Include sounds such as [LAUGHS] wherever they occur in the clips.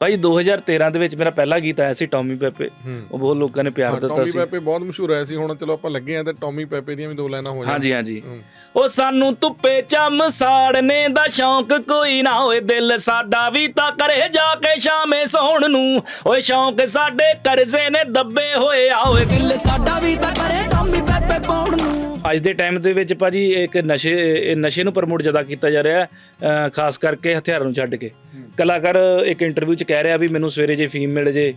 ਭਾਈ 2013 ਦੇ ਵਿੱਚ ਮੇਰਾ ਪਹਿਲਾ ਗੀਤ ਆਇਆ ਸੀ ਟੌਮੀ ਪੈਪੇ ਉਹ ਬਹੁਤ ਲੋਕਾਂ ਨੇ ਪਿਆਰ ਦਿੱਤਾ ਟੌਮੀ ਸੀ। ਪੈਪੇ ਬਹੁਤ ਮਸ਼ਹੂਰ ਹੋਇਆ ਸੀ। ਹੁਣ ਚਲੋ ਆਪਾਂ ਲੱਗੇ ਆ ਤੇ ਟੌਮੀ ਪੈਪੇ ਦੀਆਂ ਵੀ ਦੋ ਲਾਈਨਾਂ ਹੋ ਜਾਣ। ਹਾਂਜੀ। ਹਾਂਜੀ। ਉਹ ਸਾਨੂੰ ਧੁੱਪੇ ਚੰਮ ਸਾੜਨੇ ਦਾ ਸ਼ੌਂਕ ਕੋਈ ਨਾ ਹੋਏ ਦਿਲ ਸਾਡਾ ਵੀ ਤਾਂ ਕਰੇ ਜਾ ਕੇ ਸ਼ਾਮੇ ਸੌਣ ਨੂੰ। ਓਏ ਸ਼ੌਂਕ ਸਾਡੇ ਕਰਜ਼ੇ ਨੇ ਦੱਬੇ ਹੋਏ ਆ ਓਏ। ਦਿਲ ਦਿਲ ਸਾਡਾ ਵੀ ਤਾਂ ਕਰੇ ਟੌਮੀ ਪੈਪੇ ਪਾਉਣ ਨੂੰ। ਅੱਜ ਦੇ ਟਾਈਮ ਦੇ ਵਿੱਚ ਭਾਜੀ ਇੱਕ ਨਸ਼ੇ ਇਹ ਨਸ਼ੇ ਨੂੰ ਪ੍ਰਮੋਟ ਜ਼ਿਆਦਾ ਕੀਤਾ ਜਾ ਰਿਹਾ ਹੈ ਅਹ ਖਾਸ ਕਰਕੇ ਹਥਿਆਰਾਂ ਨੂੰ ਛੱਡ ਕੇ। ਕਲਾਕਾਰ ਇੱਕ ਇੰਟਰਵਿਊ 'ਚ ਕਹਿ ਰਿਹਾ ਵੀ ਮੈਨੂੰ ਸਵੇਰੇ ਜੇ ਫੀਮ ਮਿਲ ਜੇ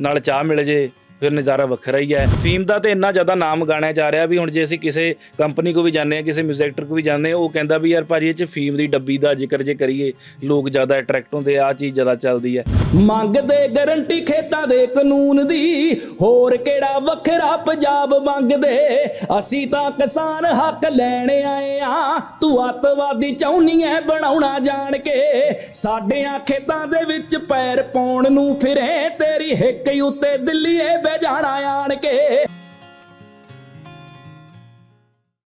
ਨਾਲ ਚਾਹ ਮਿਲ ਜੇ ਫਿਰ ਨਜ਼ਾਰਾ ਵੱਖਰਾ ਹੀ ਹੈ। ਫੀਮ ਦਾ ਤੇ ਇੰਨਾ ਜ਼ਿਆਦਾ ਨਾਮ ਗਾਣਿਆ ਜਾ ਰਿਹਾ ਵੀ ਹੁਣ ਜੇ ਅਸੀਂ ਕਿਸੇ ਕੰਪਨੀ ਕੋ ਵੀ ਜਾਂਦੇ ਆ ਕਿਸੇ ਮਿਊਜ਼ਿਕ ਡਾਇਰੈਕਟਰ ਕੋ ਵੀ ਜਾਂਦੇ ਆ ਉਹ ਕਹਿੰਦਾ ਵੀ ਯਾਰ ਭਾਜੀ ਇਹ 'ਚ ਫੀਮ ਦੀ ਡੱਬੀ ਦਾ ਜ਼ਿਕਰ ਜੇ ਕਰੀਏ, ਲੋਕ ਜ਼ਿਆਦਾ ਅਟਰੈਕਟ ਹੁੰਦੇ ਆ ਚੀਜ਼ ਜ਼ਿਆਦਾ ਚੱਲਦੀ ਹੈ। ਮੰਗਦੇ ਗਰੰਟੀ ਖੇਤਾਂ ਦੇ ਕਾਨੂੰਨ ਦੀ, ਹੋਰ ਕਿਹੜਾ ਵੱਖਰਾ ਪੰਜਾਬ ਮੰਗਦੇ? ਅਸੀਂ ਤਾਂ ਕਿਸਾਨ ਹੱਕ ਲੈਣ ਆਏ ਆ ਤੂੰ ਅੱਤਵਾਦੀ ਚਾਹੁੰਨੀ ਐ ਬਣਾਉਣਾ ਜਾਣ ਕੇ। ਸਾਡਿਆਂ ਖੇਤਾਂ ਦੇ ਵਿੱਚ ਪੈਰ ਪਾਉਣ ਨੂੰ ਫਿਰੇ, ਤੇਰੀ ਹਿੱਕ ਉੱਤੇ ਦਿੱਲੀਏ ਬਹਿ ਜਾਣਾ ਆਣ ਕੇ।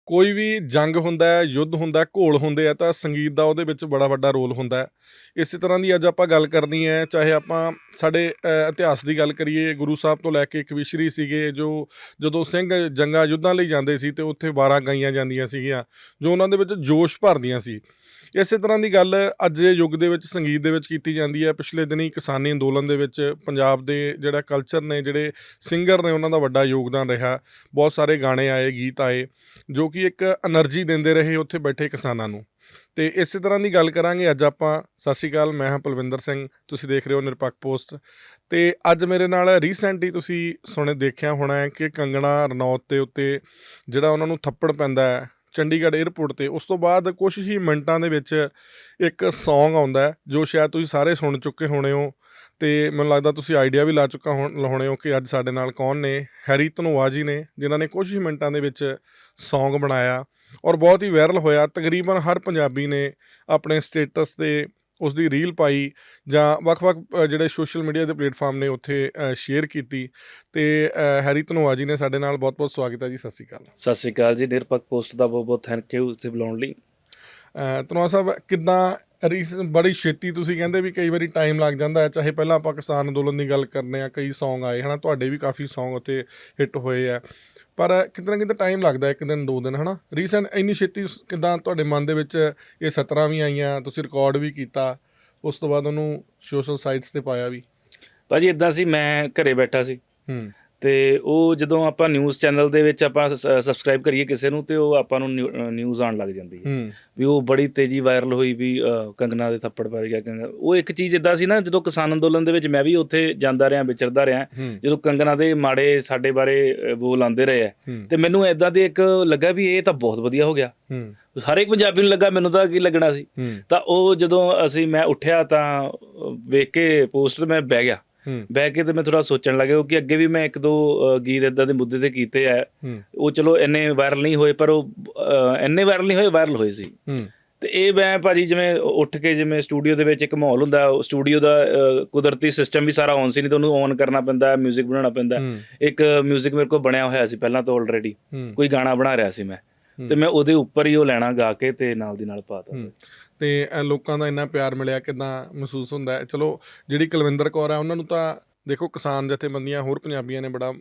ਕੋਈ ਵੀ ਜੰਗ ਹੁੰਦਾ ਹੈ, ਯੁੱਧ ਹੁੰਦਾ ਹੈ, ਘੋਲ ਹੁੰਦੇ ਆ, ਤਾਂ ਸੰਗੀਤ ਦਾ ਉਹਦੇ ਵਿੱਚ ਬੜਾ ਵੱਡਾ ਰੋਲ ਹੁੰਦਾ ਹੈ। ਇਸੇ ਤਰ੍ਹਾਂ ਦੀ ਅੱਜ ਆਪਾਂ ਗੱਲ ਕਰਨੀ ਹੈ, ਚਾਹੇ ਆਪਾਂ ਸਾਡੇ ਇਤਿਹਾਸ ਦੀ ਗੱਲ ਕਰੀਏ, ਗੁਰੂ ਸਾਹਿਬ ਤੋਂ ਲੈ ਕੇ ਕਵਿਸ਼ਰੀ ਸੀਗੇ, ਜੋ ਜਦੋਂ ਸਿੰਘ ਜੰਗਾਂ ਯੁੱਧਾਂ ਲਈ ਜਾਂਦੇ ਸੀ ਤੇ ਉੱਥੇ ਵਾਰਾਂ ਗਾਈਆਂ ਜਾਂਦੀਆਂ ਸੀਗੀਆਂ, ਜੋ ਉਹਨਾਂ ਦੇ ਵਿੱਚ ਜੋਸ਼ ਭਰਦੀਆਂ ਸੀ। ਇਸੇ ਤਰ੍ਹਾਂ ਦੀ ਗੱਲ ਅੱਜ ਦੇ ਯੁੱਗ ਦੇ ਵਿੱਚ, ਸੰਗੀਤ ਦੇ ਵਿੱਚ ਕੀਤੀ ਜਾਂਦੀ ਹੈ। ਪਿਛਲੇ ਦਿਨੀ ਕਿਸਾਨੀ ਅੰਦੋਲਨ ਦੇ ਵਿੱਚ ਪੰਜਾਬ ਦੇ ਜਿਹੜਾ ਕਲਚਰ ਨੇ, ਜਿਹੜੇ ਸਿੰਗਰ ਨੇ, ਉਹਨਾਂ ਦਾ ਵੱਡਾ ਯੋਗਦਾਨ ਰਿਹਾ। ਬਹੁਤ ਸਾਰੇ ਗਾਣੇ ਆਏ, ਗੀਤ ਆਏ, ਜੋ ਕਿ ਇੱਕ એનર્ਜੀ ਦਿੰਦੇ ਰਹੇ ਉੱਥੇ ਬੈਠੇ ਕਿਸਾਨਾਂ ਨੂੰ। ਤੇ ਇਸੇ ਤਰ੍ਹਾਂ ਦੀ ਗੱਲ ਕਰਾਂਗੇ, ਅੱਜ ਆਪਾਂ, ਸਤਿ ਸ਼੍ਰੀ ਅਕਾਲ, ਮੈਂ ਹਾਂ ਪਲਵਿੰਦਰ ਸਿੰਘ, ਤੁਸੀਂ ਦੇਖ ਰਹੇ ਹੋ ਨਿਰਪੱਖ ਪੋਸਟ। ਤੇ ਅੱਜ ਮੇਰੇ ਨਾਲ ਰੀਸੈਂਟਲੀ ਤੁਸੀਂ ਸੁਣੇ, ਦੇਖਿਆ ਹੋਣਾ ਹੈ ਕਿ ਕੰਗਣਾ ਰਨੌਤ ਦੇ ਉੱਤੇ ਜਿਹੜਾ ਉਹਨਾਂ ਨੂੰ ਥੱਪੜ ਪੈਂਦਾ ਹੈ ਚੰਡੀਗੜ੍ਹ 에ਅਰਪੋਰਟ ਤੇ, ਉਸ ਤੋਂ ਬਾਅਦ ਕੁਝ ਹੀ ਮਿੰਟਾਂ ਦੇ ਵਿੱਚ ਇੱਕ Song ਆਉਂਦਾ ਜੋ ਸ਼ਾਇਦ ਤੁਸੀਂ ਸਾਰੇ ਸੁਣ ਚੁੱਕੇ ਹੋਣੇ ਹੋ, ਤੇ ਮੈਨੂੰ ਲੱਗਦਾ ਤੁਸੀਂ ਆਈਡੀਆ ਵੀ ਲਾ ਚੁੱਕਾ ਹੋਣ- ਹੋਣੇ ਹੋ ਕਿ ਅੱਜ ਸਾਡੇ ਨਾਲ ਕੌਣ ਨੇ? ਹੈਰੀ ਧਨੋਆ ਜੀ ਨੇ, ਜਿਨ੍ਹਾਂ ਨੇ ਕੁਝ ਹੀ ਮਿੰਟਾਂ ਦੇ ਵਿੱਚ Song ਬਣਾਇਆ, ਔਰ ਬਹੁਤ ਹੀ ਵਾਇਰਲ ਹੋਇਆ। ਤਕਰੀਬਨ ਹਰ ਪੰਜਾਬੀ ਨੇ ਆਪਣੇ ਸਟੇਟਸ ਤੇ ਉਸ ਦੀ ਰੀਲ ਪਾਈ ਜਾਂ ਵੱਖ-ਵੱਖ ਜਿਹੜੇ ਸੋਸ਼ਲ ਮੀਡੀਆ ਦੇ ਪਲੇਟਫਾਰਮ ਨੇ ਉੱਥੇ ਸ਼ੇਅਰ ਕੀਤੀ। ਤੇ ਹੈਰੀ ਧਨੋਆ ਜੀ ਨੇ ਸਾਡੇ ਨਾਲ ਬਹੁਤ-ਬਹੁਤ ਸਵਾਗਤ ਹੈ ਜੀ। ਸਤਿ ਸ਼੍ਰੀ ਅਕਾਲ। ਸਤਿ ਸ਼੍ਰੀ ਅਕਾਲ ਜੀ। ਨਿਰਪੱਖ ਪੋਸਟ ਦਾ ਬਹੁਤ ਬਹੁਤ ਥੈਂਕ ਯੂ ਇੱਥੇ ਬੁਲਾਉਣ ਲਈ। ਧਨੋਆ ਸਾਹਿਬ ਕਿੱਦਾਂ ਰੀਸ ਬੜੀ ਛੇਤੀ ਤੁਸੀਂ ਕਹਿੰਦੇ ਵੀ ਕਈ ਵਾਰੀ ਟਾਈਮ ਲੱਗ ਜਾਂਦਾ ਹੈ ਚਾਹੇ ਪਹਿਲਾਂ ਆਪਾਂ ਕਿਸਾਨ ਅੰਦੋਲਨ ਦੀ ਗੱਲ ਕਰਨੇ ਆ ਕਈ Song ਆਏ ਹਨਾ? ਤੁਹਾਡੇ ਵੀ ਕਾਫੀ Song ਉੱਤੇ ਹਿੱਟ ਹੋਏ ਆ। ਪਰ ਕਿਤੇ ਨਾ ਕਿਤੇ ਟਾਈਮ ਲੱਗਦਾ ਇੱਕ ਦਿਨ ਦੋ ਦਿਨ ਹਨਾ? ਰੀਸੈਂਟ ਇੰਨੀ ਛੇਤੀ ਕਿੱਦਾਂ ਤੁਹਾਡੇ ਮਨ ਦੇ ਵਿੱਚ ਇਹ 17 ਵੀ ਆਈਆਂ ਤੁਸੀਂ ਰਿਕਾਰਡ ਵੀ ਕੀਤਾ ਉਸ ਤੋਂ ਬਾਅਦ ਉਹਨੂੰ ਸੋਸ਼ਲ ਸਾਈਟਸ ਤੇ ਪਾਇਆ ਵੀ? ਭਾਜੀ ਇਦਾਂ ਸੀ ਮੈਂ ਘਰੇ ਬੈਠਾ ਸੀ। ਹੂੰ। ਤੇ ਉਹ ਜਦੋਂ ਆਪਾਂ ਨਿਊਜ਼ ਚੈਨਲ ਦੇ ਵਿੱਚ ਆਪਾਂ ਸਬਸਕ੍ਰਾਈਬ ਕਰੀਏ ਕਿਸੇ ਨੂੰ ਤੇ ਉਹ ਆਪਾਂ ਨੂੰ ਨਿਊਜ਼ ਆਉਣ ਲੱਗ ਜਾਂਦੀ ਹੈ। ਵੀ ਉਹ ਬੜੀ ਤੇਜ਼ੀ ਵਾਇਰਲ ਹੋਈ ਵੀ ਕੰਗਨਾ ਦੇ ਥੱਪੜ ਪੈ ਗਿਆ ਕੰਗਨਾ ਉਹ ਇੱਕ ਚੀਜ਼ ਇਦਾਂ ਸੀ ਨਾ ਜਦੋਂ ਕਿਸਾਨ ਅੰਦੋਲਨ ਦੇ ਵਿੱਚ ਮੈਂ ਵੀ ਉੱਥੇ ਜਾਂਦਾ ਰਿਹਾ ਵਿਚਰਦਾ ਰਿਹਾ ਜਦੋਂ ਕੰਗਨਾ ਦੇ ਮਾੜੇ ਸਾਡੇ ਬਾਰੇ ਬੋਲ ਆਉਂਦੇ ਰਹੇ ਤੇ ਮੈਨੂੰ ਇਦਾਂ ਦੇ ਇੱਕ ਲੱਗਾ ਵੀ ਇਹ ਤਾਂ ਬਹੁਤ ਵਧੀਆ ਹੋ ਗਿਆ। ਹਰ ਇੱਕ ਪੰਜਾਬੀ ਨੂੰ ਲੱਗਾ ਮੈਨੂੰ ਤਾਂ ਕੀ ਲੱਗਣਾ ਸੀ। ਤਾਂ ਉਹ ਜਦੋਂ ਅਸੀਂ ਮੈਂ ਉੱਠਿਆ ਤਾਂ ਵੇਖ ਕੇ ਪੋਸਟਰ ਮੈਂ ਬਹਿ ਗਿਆ। ਬਹਿ ਕੇ ਤੇ ਮੈਂ ਥੋੜਾ ਸੋਚਣ ਲੱਗਾ ਕਿਉਂਕਿ ਅੱਗੇ ਵੀ ਮੈਂ ਇੱਕ ਦੋ ਗੀਤ ਇਦਾਂ ਦੇ ਮੁੱਦੇ ਤੇ ਕੀਤੇ ਆ। ਹੂੰ। ਉਹ ਚਲੋ ਇੰਨੇ ਵਾਇਰਲ ਨਹੀਂ ਹੋਏ ਪਰ ਉਹ ਇੰਨੇ ਵਾਇਰਲ ਨਹੀਂ ਹੋਏ ਵਾਇਰਲ ਹੋਏ ਸੀ। ਹੂੰ। ਤੇ ਇਹ ਮੈਂ ਭਾਜੀ ਜਿਵੇਂ ਉੱਠ ਕੇ ਜਿਵੇਂ ਸਟੂਡੀਓ ਦੇ ਵਿੱਚ ਇੱਕ ਮਾਹੌਲ ਹੁੰਦਾ ਸਟੂਡੀਓ ਦਾ ਕੁਦਰਤੀ ਸਿਸਟਮ ਵੀ ਸਾਰਾ ਔਨ ਸੀ ਨਹੀਂ ਤਾਂ ਉਹਨੂੰ ਔਨ ਕਰਨਾ ਪੈਂਦਾ ਮਿਊਜ਼ਿਕ ਬਣਾਉਣਾ ਪੈਂਦਾ। ਹੂੰ। ਇੱਕ ਮਿਊਜ਼ਿਕ ਮੇਰੇ ਕੋਲ ਬਣਿਆ ਹੋਇਆ ਸੀ ਪਹਿਲਾਂ ਤੋਂ ਆਲਰੇਡੀ ਹੂੰ। ਕੋਈ ਗਾਣਾ ਬਣਾ ਰਿਹਾ ਸੀ ਮੈਂ। ਹੂੰ। ਤੇ ਮੈਂ ਉਹਦੇ ਉੱਪਰ ਹੀ ਉਹ ਲੈਣਾ ਗਾ ਕੇ ਤੇ ਨਾਲ ਦੀ ਨਾਲ ਪਾਤਾ ਹੂੰ। ਤੇ ਲੋਕਾਂ ਦਾ ਇੰਨਾ ਪਿਆਰ ਮਿਲਿਆ ਕਿਦਾਂ ਮਹਿਸੂਸ ਹੁੰਦਾ ਚਲੋ, ਜਿਹੜੀ ਕੁਲਵਿੰਦਰ ਕੌਰ ਹੈ ਉਹਨਾਂ ਨੂੰ ਤਾਂ ਦੇਖੋ ਕਿਸਾਨ ਜਥੇਬੰਦੀਆਂ, ਹੋਰ ਪੰਜਾਬੀਆਂ ਨੇ ਬੜਾ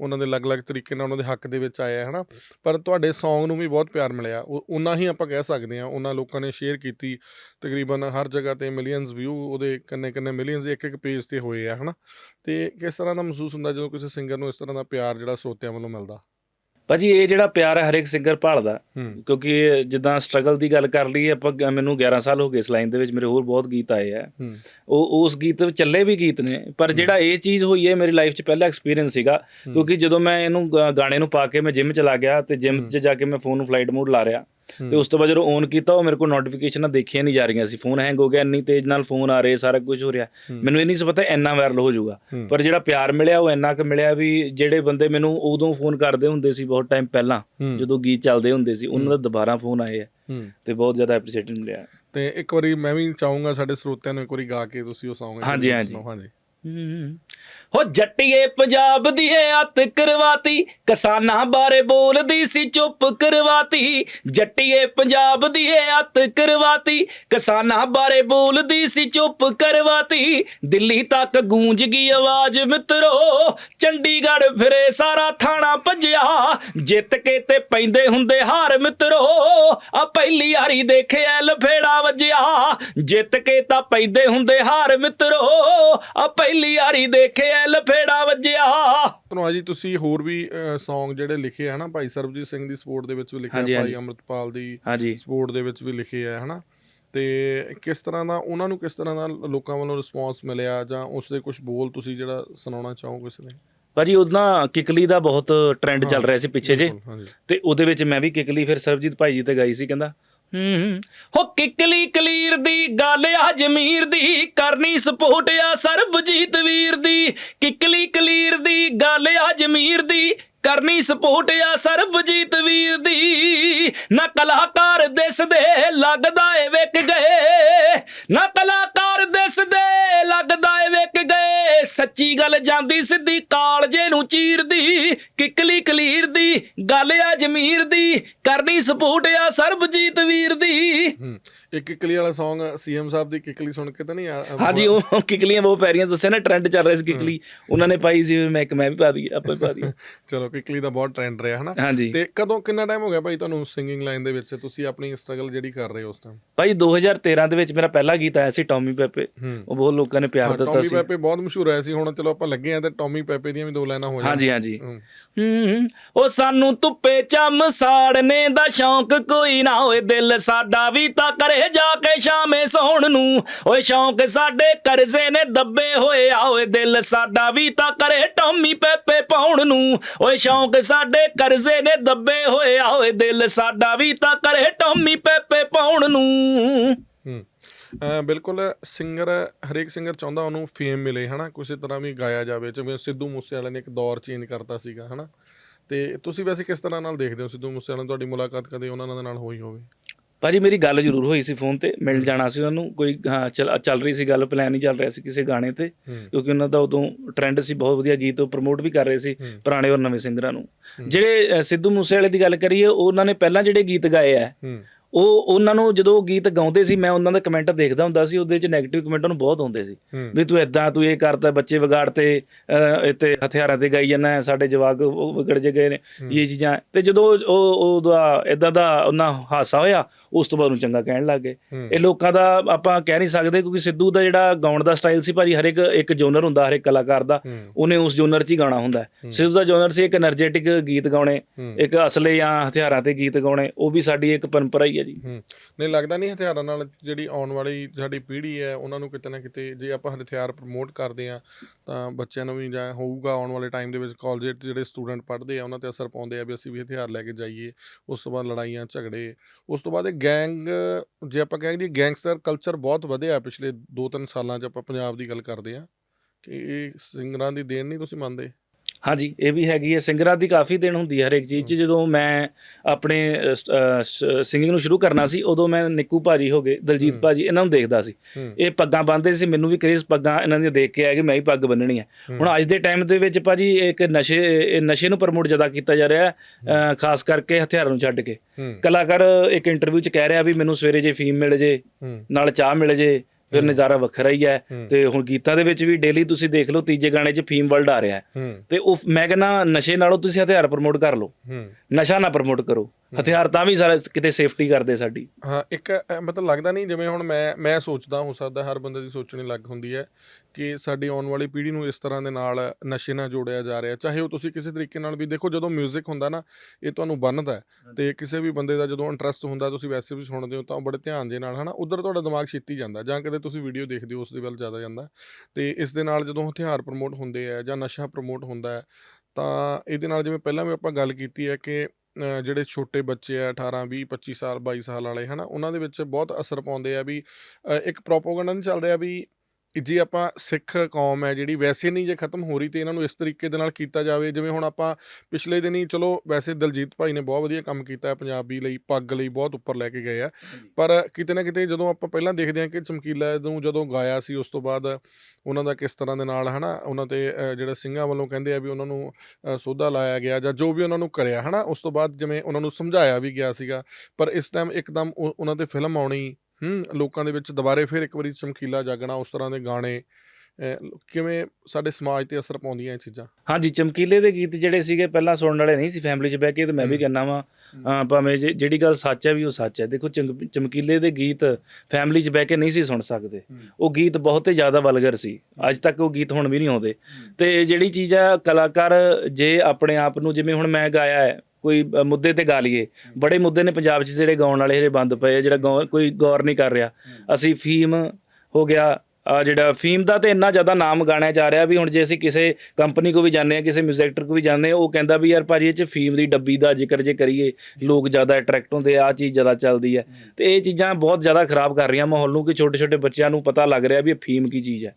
ਉਹਨਾਂ ਦੇ ਅਲੱਗ-ਅਲੱਗ ਤਰੀਕੇ ਨਾਲ ਉਹਨਾਂ ਦੇ ਹੱਕ ਦੇ ਵਿੱਚ ਆਏ ਹੈ ਹਨਾ? ਪਰ ਤੁਹਾਡੇ Song ਨੂੰ ਵੀ ਬਹੁਤ ਪਿਆਰ ਮਿਲਿਆ। ਉਹਨਾਂ ਹੀ ਆਪਾਂ ਕਹਿ ਸਕਦੇ ਆ ਉਹਨਾਂ ਲੋਕਾਂ ਨੇ ਸ਼ੇਅਰ ਕੀਤੀ। ਤਕਰੀਬਨ ਹਰ ਜਗ੍ਹਾ ਤੇ ਮਿਲੀਅਨਸ ਵਿਊ ਉਹਦੇ ਕੰਨੇ ਕੰਨੇ ਮਿਲੀਅਨਸ ਇੱਕ ਇੱਕ ਪੇਜ ਤੇ ਹੋਏ ਆ, ਹਨਾ? ਤੇ ਕਿਸ ਤਰ੍ਹਾਂ ਦਾ ਮਹਿਸੂਸ ਹੁੰਦਾ ਜਦੋਂ ਕਿਸੇ ਸਿੰਗਰ ਨੂੰ ਇਸ ਤਰ੍ਹਾਂ ਦਾ ਪਿਆਰ ਜਿਹੜਾ ਸਰੋਤਿਆਂ ਵੱਲੋਂ ਮਿਲਦਾ? ਭਾਜੀ ਇਹ ਜਿਹੜਾ ਪਿਆਰ ਹੈ ਹਰ ਇੱਕ ਸਿੰਗਰ ਭਾਲਦਾ ਕਿਉਂਕਿ ਜਿੱਦਾਂ ਸਟਰਗਲ ਦੀ ਗੱਲ ਕਰ ਲਈਏ ਆਪਾਂ ਮੈਨੂੰ 11 ਸਾਲ ਹੋ ਗਏ ਇਸ ਲਾਈਨ ਦੇ ਵਿੱਚ ਮੇਰੇ ਹੋਰ ਬਹੁਤ ਗੀਤ ਆਏ ਆ। ਉਹ ਉਸ ਗੀਤ ਵਿੱਚ ਚੱਲੇ ਵੀ ਗੀਤ ਨੇ ਪਰ ਜਿਹੜਾ ਇਹ ਚੀਜ਼ ਹੋਈ ਹੈ ਮੇਰੀ ਲਾਈਫ 'ਚ ਪਹਿਲਾ ਐਕਸਪੀਰੀਅੰਸ ਸੀਗਾ। ਕਿਉਂਕਿ ਜਦੋਂ ਮੈਂ ਇਹਨੂੰ ਗਾਣੇ ਨੂੰ ਪਾ ਕੇ ਮੈਂ ਜਿਮ ਚਲਾ ਗਿਆ ਤੇ ਜਿਮ 'ਚ ਜਾ ਕੇ ਮੈਂ ਫੋਨ ਨੂੰ ਫਲਾਈਟ ਮੋਡ ਲਾ ਰਿਹਾ ਤੇ ਉਸ ਤੋਂ ਬਾਅਦ ਜਦੋਂ ਔਨ ਕੀਤਾ ਉਹ ਮੇਰੇ ਕੋਲ ਨੋਟੀਫਿਕੇਸ਼ਨਾਂ ਦੇਖੀਆਂ ਨਹੀਂ ਜਾ ਰਹੀਆਂ ਸੀ। ਫੋਨ ਹੈਂਗ ਹੋ ਗਿਆ ਇੰਨੀ ਤੇਜ਼ ਨਾਲ ਫੋਨ ਆ ਰਹੇ ਸਾਰਾ ਕੁਝ ਹੋ ਰਿਹਾ। ਮੈਨੂੰ ਇਹ ਨਹੀਂ ਸੀ ਪਤਾ ਇੰਨਾ ਵਾਇਰਲ ਹੋ ਜਾਊਗਾ। ਪਰ ਜਿਹੜਾ ਪਿਆਰ ਮਿਲਿਆ ਉਹ ਇੰਨਾ ਕੁ ਮਿਲਿਆ ਵੀ ਜਿਹੜੇ ਬੰਦੇ ਮੈਨੂੰ ਉਦੋਂ ਫੋਨ ਕਰਦੇ ਹੁੰਦੇ ਸੀ ਬਹੁਤ ਟਾਈਮ ਪਹਿਲਾਂ। ਜਦੋਂ ਗੀਤ ਚੱਲਦੇ ਹੁੰਦੇ ਸੀ ਉਹਨਾਂ ਦਾ ਦੁਬਾਰਾ ਫੋਨ ਆਏ ਆ। ਤੇ ਬਹੁਤ ਜ਼ਿਆਦਾ ਐਪਰੀਸ਼ੀਏਟ ਮਿਲਿਆ। ਤੇ ਇੱਕ ਵਾਰੀ ਮੈਂ ਵੀ ਚਾਹੂੰਗਾ ਸਾਡੇ ਸਰੋਤਿਆਂ ਨੂੰ ਇੱਕ ਵਾਰੀ ਗਾ ਕੇ ਤੁਸੀਂ ਉਹ ਹਾਂਜੀ, ਹਾਂਜੀ। ਹਾਂਜੀ। ਹੋ ਜੱਟੀਏ ਪੰਜਾਬ ਦੀ ਏ ਅੱਤ ਕਰਵਾਤੀ। ਕਿਸਾਨਾਂ ਬਾਰੇ ਬੋਲਦੀ ਸੀ, ਚੁੱਪ ਕਰਵਾਤੀ। ਜੱਟੀਏ ਪੰਜਾਬ ਦੀ ਏ ਅੱਤ ਕਰਵਾਤੀ। ਕਿਸਾਨਾਂ ਬਾਰੇ ਬੋਲਦੀ ਸੀ, ਚੁੱਪ ਕਰਵਾਤੀ। ਦਿੱਲੀ ਤੱਕ ਗੂੰਜ ਗਈ ਆਵਾਜ਼ ਮਿੱਤਰੋ। ਚੰਡੀਗੜ੍ਹ ਫਿਰੇ ਸਾਰਾ ਥਾਣਾ ਭੱਜਿਆ। ਜਿੱਤ ਕੇ ਤੇ ਪੈਂਦੇ ਹੁੰਦੇ ਹਾਰ ਮਿੱਤਰੋ। ਆ ਪਹਿਲੀ ਵਾਰੀ ਦੇਖਿਆ, ਲਫੇੜਾ ਵੱਜਿਆ। ਜਿੱਤ ਕੇ ਤਾਂ ਪੈਂਦੇ ਹੁੰਦੇ ਹਾਰ ਮਿੱਤਰੋ। ਆ ਪਹਿਲੀ ਵਾਰੀ ਦੇਖਿਆ ਲਫੇੜਾ ਵੱਜਿਆ। ਤੁਹਾਨੂੰ ਜੀ ਤੁਸੀਂ ਹੋਰ ਵੀ Song ਜਿਹੜੇ ਲਿਖੇ ਆ ਹਨਾ? ਭਾਈ ਸਰਬਜੀਤ ਸਿੰਘ ਦੀ ਸਪੋਰਟ ਦੇ ਵਿੱਚ ਵੀ ਲਿਖੇ ਆ ਹਾਂਜੀ, ਭਾਈ। ਅਮਰਤਪਾਲ ਦੀ ਸਪੋਰਟ ਦੇ ਵਿੱਚ ਵੀ ਲਿਖੇ ਆ ਹਨਾ? ਤੇ ਕਿਸ ਤਰ੍ਹਾਂ ਦਾ ਉਹਨਾਂ ਨੂੰ ਕਿਸ ਤਰ੍ਹਾਂ ਦਾ ਲੋਕਾਂ ਵੱਲੋਂ ਰਿਸਪੌਂਸ ਮਿਲਿਆ ਜਾਂ ਉਸ ਦੇ ਕੁਝ ਬੋਲ ਤੁਸੀਂ ਜਿਹੜਾ ਸੁਣਾਉਣਾ ਚਾਹੋ ਕਿਸੇ ਨੇ ਭਾਜੀ ਉਹਦਾ ਕਿਕਲੀ ਦਾ ਬਹੁਤ ਟ੍ਰੈਂਡ ਚੱਲ ਰਿਹਾ ਸੀ ਪਿੱਛੇ ਜੇ। ਤੇ ਉਹਦੇ ਵਿੱਚ ਮੈਂ ਵੀ ਕਿਕਲੀ ਫਿਰ ਸਰਬਜੀਤ ਭਾਈ ਜੀ ਤੇ ਗਾਈ ਸੀ ਕਹਿੰਦਾ ਹੂੰ। ਹੋ ਕਿਕਲੀ ਕਲੀਰ ਦੀ ਗੱਲ ਆ, ਜਮੀਰ ਦੀ ਕਰਨੀ ਸਪੋਰਟ ਆ ਸਰਬਜੀਤ ਵੀਰ ਦੀ। ਕਿਕਲੀ ਕਲੀਰ ਦੀ ਗੱਲ ਆ, ਜਮੀਰ ਦੀ ਕਰਨੀ ਸਪੋਰਟ ਆ ਸਰਬਜੀਤ ਵੀਰ ਦੀ। ਨਾ ਕਲਾਕਾਰ ਦਿਸਦੇ ਲੱਗਦਾ ਏ ਵਿਕ ਗਏ। ਨਾ ਕਲਾਕਾਰ ਦਿਸਦੇ ਲੱਗਦਾ ਏ ਵਿਕ ਗਏ। ਸੱਚੀ ਗੱਲ ਜਾਂਦੀ ਸਿੱਧੀ ਕਾਲਜੇ ਨੂੰ ਚੀਰਦੀ ਕਿਕਲੀ ਕਲੀਰ ਦੀ, ਗੱਲ ਆ ਜਮੀਰ ਦੀ। ਕਰਨੀ ਸਪੋਰਟ ਆ ਸਰਬਜੀਤ ਵੀਰ ਦੀ। ਇੱਕ ਕਿਕਲੀ ਵਾਲਾ Song ਸੀਐਮ ਸਾਹਿਬ ਦੀ ਕਿਕਲੀ ਸੁਣ ਕੇ ਤਾਂ ਨਹੀਂ ਆ- ਹਾਂਜੀ ਉਹ ਕਿਕਲੀਆਂ ਬਹੁਤ ਪੈ ਰਹੀਆਂ ਦੱਸਿਆ ਨਾ ਟ੍ਰੈਂਡ ਚੱਲ ਰਿਹਾ ਸੀ ਕਿਕਲੀ। ਉਹਨਾਂ ਨੇ ਪਾਈ ਸੀ ਮੈਂ ਇੱਕ ਮੈਂ ਵੀ ਪਾ ਦਈ ਆਪਾਂ ਵੀ ਪਾ ਦਈ [LAUGHS] ਚਲੋ ਕਿਕਲੀ ਦਾ ਬਹੁਤ ਟ੍ਰੈਂਡ ਰਿਹਾ ਹਨਾ? ਤੇ ਕਦੋਂ ਕਿੰਨਾ ਟਾਈਮ ਹੋ ਗਿਆ ਭਾਈ ਤੁਹਾਨੂੰ ਸਿੰਗਿੰਗ ਲਾਈਨ ਦੇ ਵਿੱਚ? ਤੁਸੀਂ ਆਪਣੀ ਸਟਰਗਲ ਜਿਹੜੀ ਕਰ ਰਹੇ ਹੋ ਉਸ ਟਾਈਮ ਭਾਈ 2013 ਦੇ ਵਿੱਚ ਮੇਰਾ ਪਹਿਲਾ ਗੀਤ ਆਇਆ ਸੀ ਟੌਮੀ ਪੈਪੇ ਉਹ ਬਹੁਤ ਲੋਕਾਂ ਨੇ ਪਿਆਰ ਦਿੱਤਾ ਟੌਮੀ ਸੀ। ਪੈਪੇ ਬਹੁਤ ਮਸ਼ਹੂਰ ਹੋਇਆ ਸੀ ਹੁਣ ਚਲੋ ਆਪਾਂ ਲੱਗੇ ਆ ਤੇ ਟੌਮੀ ਪੈਪੇ ਦੀਆਂ ਵੀ ਦੋ ਲਾਈਨਾਂ ਹੋ ਜਾਣ ਹਾਂਜੀ। ਹਾਂਜੀ ਉਹ ਸਾਨੂੰ ਧੁੱਪੇ ਚੰਮ ਸਾੜਨੇ ਦਾ ਸ਼ੌਂਕ ਕੋਈ ਨਾ ਹੋਏ ਦਿਲ ਸਾਡਾ ਵੀ ਤਾਂ ਕਰੇ। ਜਾ ਕੇ ਸ਼ਾਮੇ ਸੌਣ ਨੂੰ। ਓਏ ਸ਼ੌਂਕ ਸਾਡੇ ਕਰਜ਼ੇ ਨੇ ਦੱਬੇ ਹੋਏ ਆ। ਓਏ ਦਿਲ ਸਾਡਾ ਵੀ ਤਾਂ ਕਰੇ ਟੌਮੀ ਪੈਪੇ ਪਾਉਣ ਨੂੰ। ਓਏ ਸ਼ੌਂਕ ਸਾਡੇ ਕਰਜ਼ੇ ਨੇ ਦੱਬੇ ਹੋਏ ਆ। ਓਏ ਦਿਲ ਸਾਡਾ ਵੀ ਤਾਂ ਕਰੇ ਟੌਮੀ ਪੈਪੇ ਪਾਉਣ ਨੂੰ। ਬਿਲਕੁਲ ਸਿੰਗਰ, ਹਰੇਕ ਸਿੰਗਰ ਚਾਹੁੰਦਾ ਉਹਨੂੰ ਫੇਮ ਮਿਲੇ, ਹਨਾ? ਕਿਸੇ ਤਰ੍ਹਾਂ ਵੀ ਗਾਇਆ ਜਾਵੇ। ਜਿਵੇਂ ਸਿੱਧੂ ਮੂਸੇਵਾਲੇ ਨੇ ਇੱਕ ਦੌਰ ਚੇਂਜ ਕਰਤਾ ਸੀਗਾ, ਹਨਾ? ਤੇ ਤੁਸੀਂ ਵੈਸੇ ਕਿਸ ਤਰ੍ਹਾਂ ਨਾਲ ਦੇਖਦੇ ਹੋ ਸਿੱਧੂ ਮੂਸੇਵਾਲੇ? ਨਾਲ ਤੁਹਾਡੀ ਮੁਲਾਕਾਤ ਕਦੇ ਉਹਨਾਂ ਦੇ ਨਾਲ ਹੋਈ ਹੋਵੇ? ਭਾਜੀ ਮੇਰੀ ਗੱਲ ਜ਼ਰੂਰ ਹੋਈ ਸੀ ਫੋਨ ਤੇ ਮਿਲ ਜਾਣਾ ਸੀ ਉਹਨਾਂ ਨੂੰ ਕੋਈ ਹਾਂ ਚੱਲ ਚੱਲ ਰਹੀ ਸੀ ਗੱਲ ਪਲਾਨ ਹੀ ਚੱਲ ਰਿਹਾ ਸੀ ਕਿਸੇ ਗਾਣੇ ਤੇ ਕਿਉਂਕਿ ਉਹਨਾਂ ਦਾ ਉਦੋਂ ਟ੍ਰੈਂਡ ਸੀ ਬਹੁਤ ਵਧੀਆ ਗੀਤ ਉਹ ਪ੍ਰਮੋਟ ਵੀ ਕਰ ਰਹੇ ਸੀ। ਪੁਰਾਣੇ ਔਰ ਨਵੇਂ ਸਿੰਗਰਾਂ ਨੂੰ। ਜਿਹੜੇ ਸਿੱਧੂ ਮੂਸੇਵਾਲੇ ਦੀ ਗੱਲ ਕਰੀਏ ਉਹਨਾਂ ਨੇ ਪਹਿਲਾਂ ਜਿਹੜੇ ਗੀਤ ਗਾਏ ਆ ਉਹ ਉਹਨਾਂ ਨੂੰ ਜਦੋਂ ਗੀਤ ਗਾਉਂਦੇ ਸੀ ਮੈਂ ਉਹਨਾਂ ਦਾ ਕਮੈਂਟ ਦੇਖਦਾ ਹੁੰਦਾ ਸੀ ਉਹਦੇ ਵਿੱਚ 네ਗੇਟਿਵ ਕਮੈਂਟ ਉਹਨੂੰ ਬਹੁਤ ਆਉਂਦੇ ਸੀ ਵੀ ਤੂੰ ਇਦਾਂ ਤੂੰ ਇਹ ਕਰਤਾ ਬੱਚੇ ਵਿਗਾੜਤੇ ਅਹ, ਇੱਥੇ ਹਥਿਆਰਾਂ ਤੇ ਗਾਈ ਜਾਂਦਾ ਸਾਡੇ ਜਵਾਕ ਉਹ ਵਿਗੜ ਜੇ ਗਏ ਨੇ ਇਹ ਚੀਜ਼ਾਂ। ਤੇ ਜਦੋਂ ਉਹ ਉਹਦਾ ਇਦਾਂ ਦਾ ਉਹਨਾਂ ਹਾਸਾ ਹੋਇਆ ਉਸ ਤੋਂ ਬਾਅਦ ਉਹਨੂੰ ਚੰਗਾ ਕਹਿਣ ਲੱਗ ਗਏ। ਇਹ ਲੋਕਾਂ ਦਾ ਆਪਾਂ ਕਹਿ ਨਹੀਂ ਸਕਦੇ ਕਿਉਂਕਿ ਸਿੱਧੂ ਦਾ ਜਿਹੜਾ ਗਾਉਣ ਦਾ ਸਟਾਈਲ ਸੀ ਭਾਜੀ ਹਰ ਇੱਕ ਇੱਕ ਜੋਨਰ ਹੁੰਦਾ ਹਰ ਇੱਕ ਕਲਾਕਾਰ ਦਾ ਉਹਨੇ ਉਸ ਜੋਨਰ 'ਚ ਹੀ ਗਾਣਾ ਹੁੰਦਾ। ਸਿੱਧੂ ਦਾ ਜੋਨਰ ਸੀ ਇੱਕ એનર્ਜੈਟਿਕ ਗੀਤ ਗਾਉਣੇ ਇੱਕ ਅਸਲੇ ਜਾਂ ਹਥਿਆਰਾਂ ਤੇ ਗੀਤ ਗਾਉਣੇ ਉਹ ਵੀ ਸਾਡੀ ਇੱਕ ਪਰੰਪਰਾ ਹੀ ਹੈ ਜੀ। ਨਹੀਂ ਲੱਗਦਾ ਨਹੀਂ ਹਥਿਆਰਾਂ ਨਾਲ ਜਿਹੜੀ ਆਉਣ ਵਾਲੀ ਸਾਡੀ ਪੀੜ੍ਹੀ ਹੈ ਉਹਨਾਂ ਨੂੰ ਕਿਤੇ ਨਾ ਕਿਤੇ ਜੇ ਆਪਾਂ ਹਥਿਆਰ ਪ੍ਰਮੋਟ ਕਰਦੇ ਆ ਤਾਂ ਬੱਚਿਆਂ ਨੂੰ ਵੀ ਜਾਂ ਹੋਊਗਾ ਆਉਣ ਵਾਲੇ ਟਾਈਮ ਦੇ ਵਿੱਚ ਕਾਲਜ ਜਿਹੜੇ ਸਟੂਡੈਂਟ ਪੜ੍ਹਦੇ ਆ ਉਹਨਾਂ ਤੇ ਅਸਰ ਪਾਉਂਦੇ ਆ ਵੀ ਅਸੀਂ ਵੀ ਹਥਿਆਰ ਲੈ ਕੇ ਜਾਈਏ ਉਸ ਤੋਂ ਬਾਅਦ ਲੜਾਈਆਂ ਝਗੜੇ ਉਸ ਤੋਂ ਬਾਅਦ ਇਹ ਗੈਂਗ ਜੇ ਆਪਾਂ ਕਹਿੰਦੇ ਗੈਂਗਸਟਰ ਕਲਚਰ ਬਹੁਤ ਵਧਿਆ ਪਿਛਲੇ 2-3 ਸਾਲਾਂ 'ਚ ਆਪਾਂ ਪੰਜਾਬ ਦੀ ਗੱਲ ਕਰਦੇ ਆ ਕਿ ਇਹ ਸਿੰਗਰਾਂ ਦੀ ਦੇਣ ਨਹੀਂ ਤੁਸੀਂ ਮੰਨਦੇ? ਹਾਂਜੀ ਇਹ ਵੀ ਹੈਗੀ ਹੈ। ਸਿੰਗਰਾਂ ਦੀ ਕਾਫੀ ਦੇਣ ਹੁੰਦੀ ਹੈ ਹਰੇਕ ਚੀਜ਼ 'ਚ। ਜਦੋਂ ਮੈਂ ਆਪਣੇ ਸਿੰਗਿੰਗ ਨੂੰ ਸ਼ੁਰੂ ਕਰਨਾ ਸੀ ਉਦੋਂ ਮੈਂ ਨਿੱਕੂ ਭਾਜੀ ਹੋ ਗਏ ਦਲਜੀਤ। ਭਾਜੀ ਇਹਨਾਂ ਨੂੰ ਦੇਖਦਾ ਸੀ। ਇਹ ਪੱਗਾਂ ਬੰਨ੍ਹਦੇ ਸੀ ਮੈਨੂੰ ਵੀ ਕਰੇਜ਼ ਪੱਗਾਂ ਇਹਨਾਂ ਦੀਆਂ ਦੇਖ ਕੇ ਆਇਆ ਕਿ ਮੈਂ ਵੀ ਪੱਗ ਬੰਨਣੀ ਹੈ। ਹੁਣ ਅੱਜ ਦੇ ਟਾਈਮ ਦੇ ਵਿੱਚ ਭਾਜੀ ਇੱਕ ਨਸ਼ੇ ਨਸ਼ੇ ਨੂੰ ਪ੍ਰਮੋਟ ਜ਼ਿਆਦਾ ਕੀਤਾ ਜਾ ਰਿਹਾ ਹੈ ਖਾਸ ਕਰਕੇ ਹਥਿਆਰਾਂ ਨੂੰ ਛੱਡ ਕੇ। ਕਲਾਕਾਰ ਇੱਕ ਇੰਟਰਵਿਊ 'ਚ ਕਹਿ ਰਿਹਾ ਵੀ ਮੈਨੂੰ ਸਵੇਰੇ ਜੇ ਫੀਮ ਮਿਲ ਜੇ ਨਾਲ ਚਾਹ ਮਿਲ ਜੇ ਫਿਰ ਨਜ਼ਾਰਾ ਵੱਖਰਾ ਹੀ ਹੈ। ਤੇ ਹੁਣ ਗੀਤਾਂ ਦੇ ਵਿੱਚ ਵੀ ਡੇਲੀ ਤੁਸੀਂ ਦੇਖ ਲਓ ਤੀਜੇ ਗਾਣੇ 'ਚ ਫੀਮ ਵਰਲਡ ਆ ਰਿਹਾ ਤੇ ਉਹ ਮੈਂ ਕਹਿੰਦਾ ਨਸ਼ੇ ਨਾਲੋਂ ਤੁਸੀਂ ਹਥਿਆਰ ਪ੍ਰਮੋਟ ਕਰ ਲਓ। ਨਸ਼ਾ ਨਾ ਪ੍ਰਮੋਟ ਕਰੋ। ਹਥਿਆਰ ਤਾਂ ਵੀ ਸਾਰਾ ਕਿਤੇ ਸੇਫਟੀ ਕਰਦੇ ਸਾਡੀ। ਹਾਂ ਇੱਕ ਅ, ਮਤਲਬ ਲੱਗਦਾ ਨਹੀਂ ਜਿਵੇਂ ਹੁਣ ਮੈਂ ਮੈਂ ਸੋਚਦਾ ਹੋ ਸਕਦਾ ਹਰ ਬੰਦੇ ਦੀ ਸੋਚਣੀ ਲੱਗ ਹੁੰਦੀ ਹੈ ਕਿ ਸਾਡੀ ਆਉਣ ਵਾਲੀ ਪੀੜ੍ਹੀ ਨੂੰ ਇਸ ਤਰ੍ਹਾਂ ਦੇ ਨਾਲ ਨਸ਼ੇ ਨਾਲ ਜੋੜਿਆ ਜਾ ਰਿਹਾ। ਚਾਹੇ ਉਹ ਤੁਸੀਂ ਕਿਸੇ ਤਰੀਕੇ ਨਾਲ ਵੀ ਦੇਖੋ ਜਦੋਂ 뮤직 ਹੁੰਦਾ ਨਾ ਇਹ ਤੁਹਾਨੂੰ ਬੰਨਦਾ ਹੈ ਤੇ ਕਿਸੇ ਵੀ ਬੰਦੇ ਦਾ ਜਦੋਂ ਇੰਟਰਸਟ ਹੁੰਦਾ ਤੁਸੀਂ ਵੈਸੇ ਵੀ ਸੁਣਦੇ ਹੋ ਤਾਂ ਉਹ ਬੜੇ ਧਿਆਨ ਦੇ ਨਾਲ ਹਨਾ ਉਧਰ ਤੁਹਾਡਾ ਦਿਮਾਗ ਛੇਤੀ ਜਾਂਦਾ ਜਾਂ ਕਦੇ ਤੁਸੀਂ ਵੀਡੀਓ ਦੇਖਦੇ ਹੋ ਉਸ ਦੇ ਵੱਲ ਜ਼ਿਆਦਾ ਜਾਂਦਾ। ਤੇ ਇਸ ਦੇ ਨਾਲ ਜਦੋਂ ਹਥਿਆਰ ਪ੍ਰਮੋਟ ਹੁੰਦੇ ਆ ਜਾਂ ਨਸ਼ਾ ਪ੍ਰਮੋਟ ਹੁੰਦਾ ਹੈ ਤਾਂ ਇਹਦੇ ਨਾਲ ਜਿਵੇਂ ਪਹਿਲਾਂ ਵੀ ਆਪਾਂ ਗੱਲ ਕੀਤੀ ਹੈ ਕਿ ਜਿਹੜੇ ਛੋਟੇ ਬੱਚੇ ਆ 18 20 25 ਸਾਲ 22 ਸਾਲ ਵਾਲੇ, ਹਨਾ, ਉਹਨਾਂ ਦੇ ਵਿੱਚ ਬਹੁਤ ਅਸਰ ਪਾਉਂਦੇ ਆ ਵੀ ਇੱਕ ਪ੍ਰੋਪਗੈਂਡਾ ਨਹੀਂ ਚੱਲ ਰਿਹਾ ਵੀ ਜੇ ਆਪਾਂ ਸਿੱਖ ਕੌਮ ਹੈ ਜਿਹੜੀ ਵੈਸੇ ਨਹੀਂ ਜੇ ਖਤਮ ਹੋ ਰਹੀ ਤੇ ਇਹਨਾਂ ਨੂੰ ਇਸ ਤਰੀਕੇ ਦੇ ਨਾਲ ਕੀਤਾ ਜਾਵੇ ਜਿਵੇਂ ਹੁਣ ਆਪਾਂ ਪਿਛਲੇ ਦਿਨੀ ਚਲੋ ਵੈਸੇ ਦਲਜੀਤ ਭਾਈ ਨੇ ਬਹੁਤ ਵਧੀਆ ਕੰਮ ਕੀਤਾ ਹੈ ਪੰਜਾਬੀ ਲਈ ਪੱਗ ਲਈ ਬਹੁਤ ਉੱਪਰ ਲੈ ਕੇ ਗਏ ਆ। ਪਰ ਕਿਤੇ ਨਾ ਕਿਤੇ ਜਦੋਂ ਆਪਾਂ ਪਹਿਲਾਂ ਦੇਖਦੇ ਹਾਂ ਕਿ ਚਮਕੀਲਾ ਨੂੰ ਜਦੋਂ ਗਾਇਆ ਸੀ ਉਸ ਤੋਂ ਬਾਅਦ ਉਹਨਾਂ ਦਾ ਕਿਸ ਤਰ੍ਹਾਂ ਦੇ ਨਾਲ ਹਨਾ ਉਹਨਾਂ ਤੇ ਜਿਹੜਾ ਸਿੰਘਾਂ ਵੱਲੋਂ ਕਹਿੰਦੇ ਆ ਵੀ ਉਹਨਾਂ ਨੂੰ ਸੋਧਾ ਲਾਇਆ ਗਿਆ ਜਾਂ ਜੋ ਵੀ ਉਹਨਾਂ ਨੂੰ ਕਰਿਆ ਹਨਾ ਉਸ ਤੋਂ ਬਾਅਦ ਜਿਵੇਂ ਉਹਨਾਂ ਨੂੰ ਸਮਝਾਇਆ ਵੀ ਗਿਆ ਸੀਗਾ। ਪਰ ਇਸ ਟਾਈਮ ਇੱਕਦਮ ਉਹ- ਉਹਨਾਂ ਤੇ ਫਿਲਮ ਆਉਣੀ ਹੂੰ ਲੋਕਾਂ ਦੇ ਵਿੱਚ ਦੁਬਾਰੇ ਫਿਰ ਇੱਕ ਵਾਰੀ ਚਮਕੀਲਾ ਜਾਗਣਾ ਉਸ ਤਰ੍ਹਾਂ ਦੇ ਗਾਣੇ ਕਿਵੇਂ ਸਾਡੇ ਸਮਾਜ ਤੇ ਅਸਰ ਪਾਉਂਦੀਆਂ ਇਹ ਚੀਜ਼ਾਂ? ਹਾਂਜੀ ਚਮਕੀਲੇ ਦੇ ਗੀਤ ਜਿਹੜੇ ਸੀਗੇ ਪਹਿਲਾਂ ਸੁਣਨ ਵਾਲੇ ਨਹੀਂ ਸੀ ਫੈਮਿਲੀ 'ਚ ਬਹਿ ਕੇ ਤੇ ਮੈਂ ਵੀ ਹੂੰ। ਕਹਿੰਦਾ ਵਾਂ ਭਾਵੇਂ ਜਿਹੜੀ ਗੱਲ ਸੱਚ ਹੈ ਵੀ ਉਹ ਸੱਚ ਹੈ। ਦੇਖੋ ਚਮਕੀਲੇ ਦੇ ਗੀਤ ਫੈਮਿਲੀ 'ਚ ਬਹਿ ਕੇ ਨਹੀਂ ਸੀ ਸੁਣ ਸਕਦੇ। ਉਹ ਗੀਤ ਬਹੁਤ ਹੀ ਜ਼ਿਆਦਾ ਵਲਗਰ ਸੀ। ਅੱਜ ਤੱਕ ਉਹ ਗੀਤ ਹੁਣ ਵੀ ਨਹੀਂ ਆਉਂਦੇ। ਤੇ ਜਿਹੜੀ ਚੀਜ਼ ਆ ਕਲਾਕਾਰ ਜੇ ਆਪਣੇ ਆਪ ਨੂੰ ਜਿਵੇਂ ਹੁਣ ਮੈਂ ਗਾਇਆ ਹੈ ਕੋਈ ਮੁੱਦੇ ਤੇ ਗਾ ਲਈਏ ਬੜੇ ਮੁੱਦੇ ਨੇ ਪੰਜਾਬ 'ਚ ਜਿਹੜੇ ਗਾਉਣ ਵਾਲੇ ਜਿਹੜੇ ਬੰਦ ਪਏ ਆ, ਜਿਹੜਾ ਗੌਰ- ਕੋਈ ਗੌਰ ਨਹੀਂ ਕਰ ਰਿਹਾ। ਅਸੀਂ ਫੀਮ ਹੋ ਗਿਆ ਆ ਜਿਹੜਾ ਫੀਮ ਦਾ ਤੇ ਇੰਨਾ ਜ਼ਿਆਦਾ ਨਾਮ ਗਾਣਿਆ ਜਾ ਰਿਹਾ ਵੀ ਹੁਣ ਜੇ ਅਸੀਂ ਕਿਸੇ ਕੰਪਨੀ ਕੋ ਵੀ ਜਾਂਦੇ ਆ ਕਿਸੇ ਮਿਊਜ਼ਿਕ ਡਾਇਰੈਕਟਰ ਕੋ ਵੀ ਜਾਂਦੇ ਆ ਉਹ ਕਹਿੰਦਾ ਵੀ ਯਾਰ ਭਾਜੀ ਇਹ ਚ ਫੀਮ ਦੀ ਡੱਬੀ ਦਾ ਜ਼ਿਕਰ ਜੇ ਕਰੀਏ ਲੋਕ ਜ਼ਿਆਦਾ ਅਟਰੈਕਟ ਹੁੰਦੇ ਆ ਆਹ ਚੀਜ਼ ਜ਼ਿਆਦਾ ਚੱਲਦੀ ਹੈ। ਤੇ ਇਹ ਚੀਜ਼ਾਂ ਬਹੁਤ ਜ਼ਿਆਦਾ ਖਰਾਬ ਕਰ ਰਹੀਆਂ ਮਾਹੌਲ ਨੂੰ ਕਿ ਛੋਟੇ ਛੋਟੇ ਬੱਚਿਆਂ ਨੂੰ ਪਤਾ ਲੱਗ ਰਿਹਾ ਵੀ ਇਹ ਫੀਮ ਕੀ ਚੀਜ਼ ਹੈ।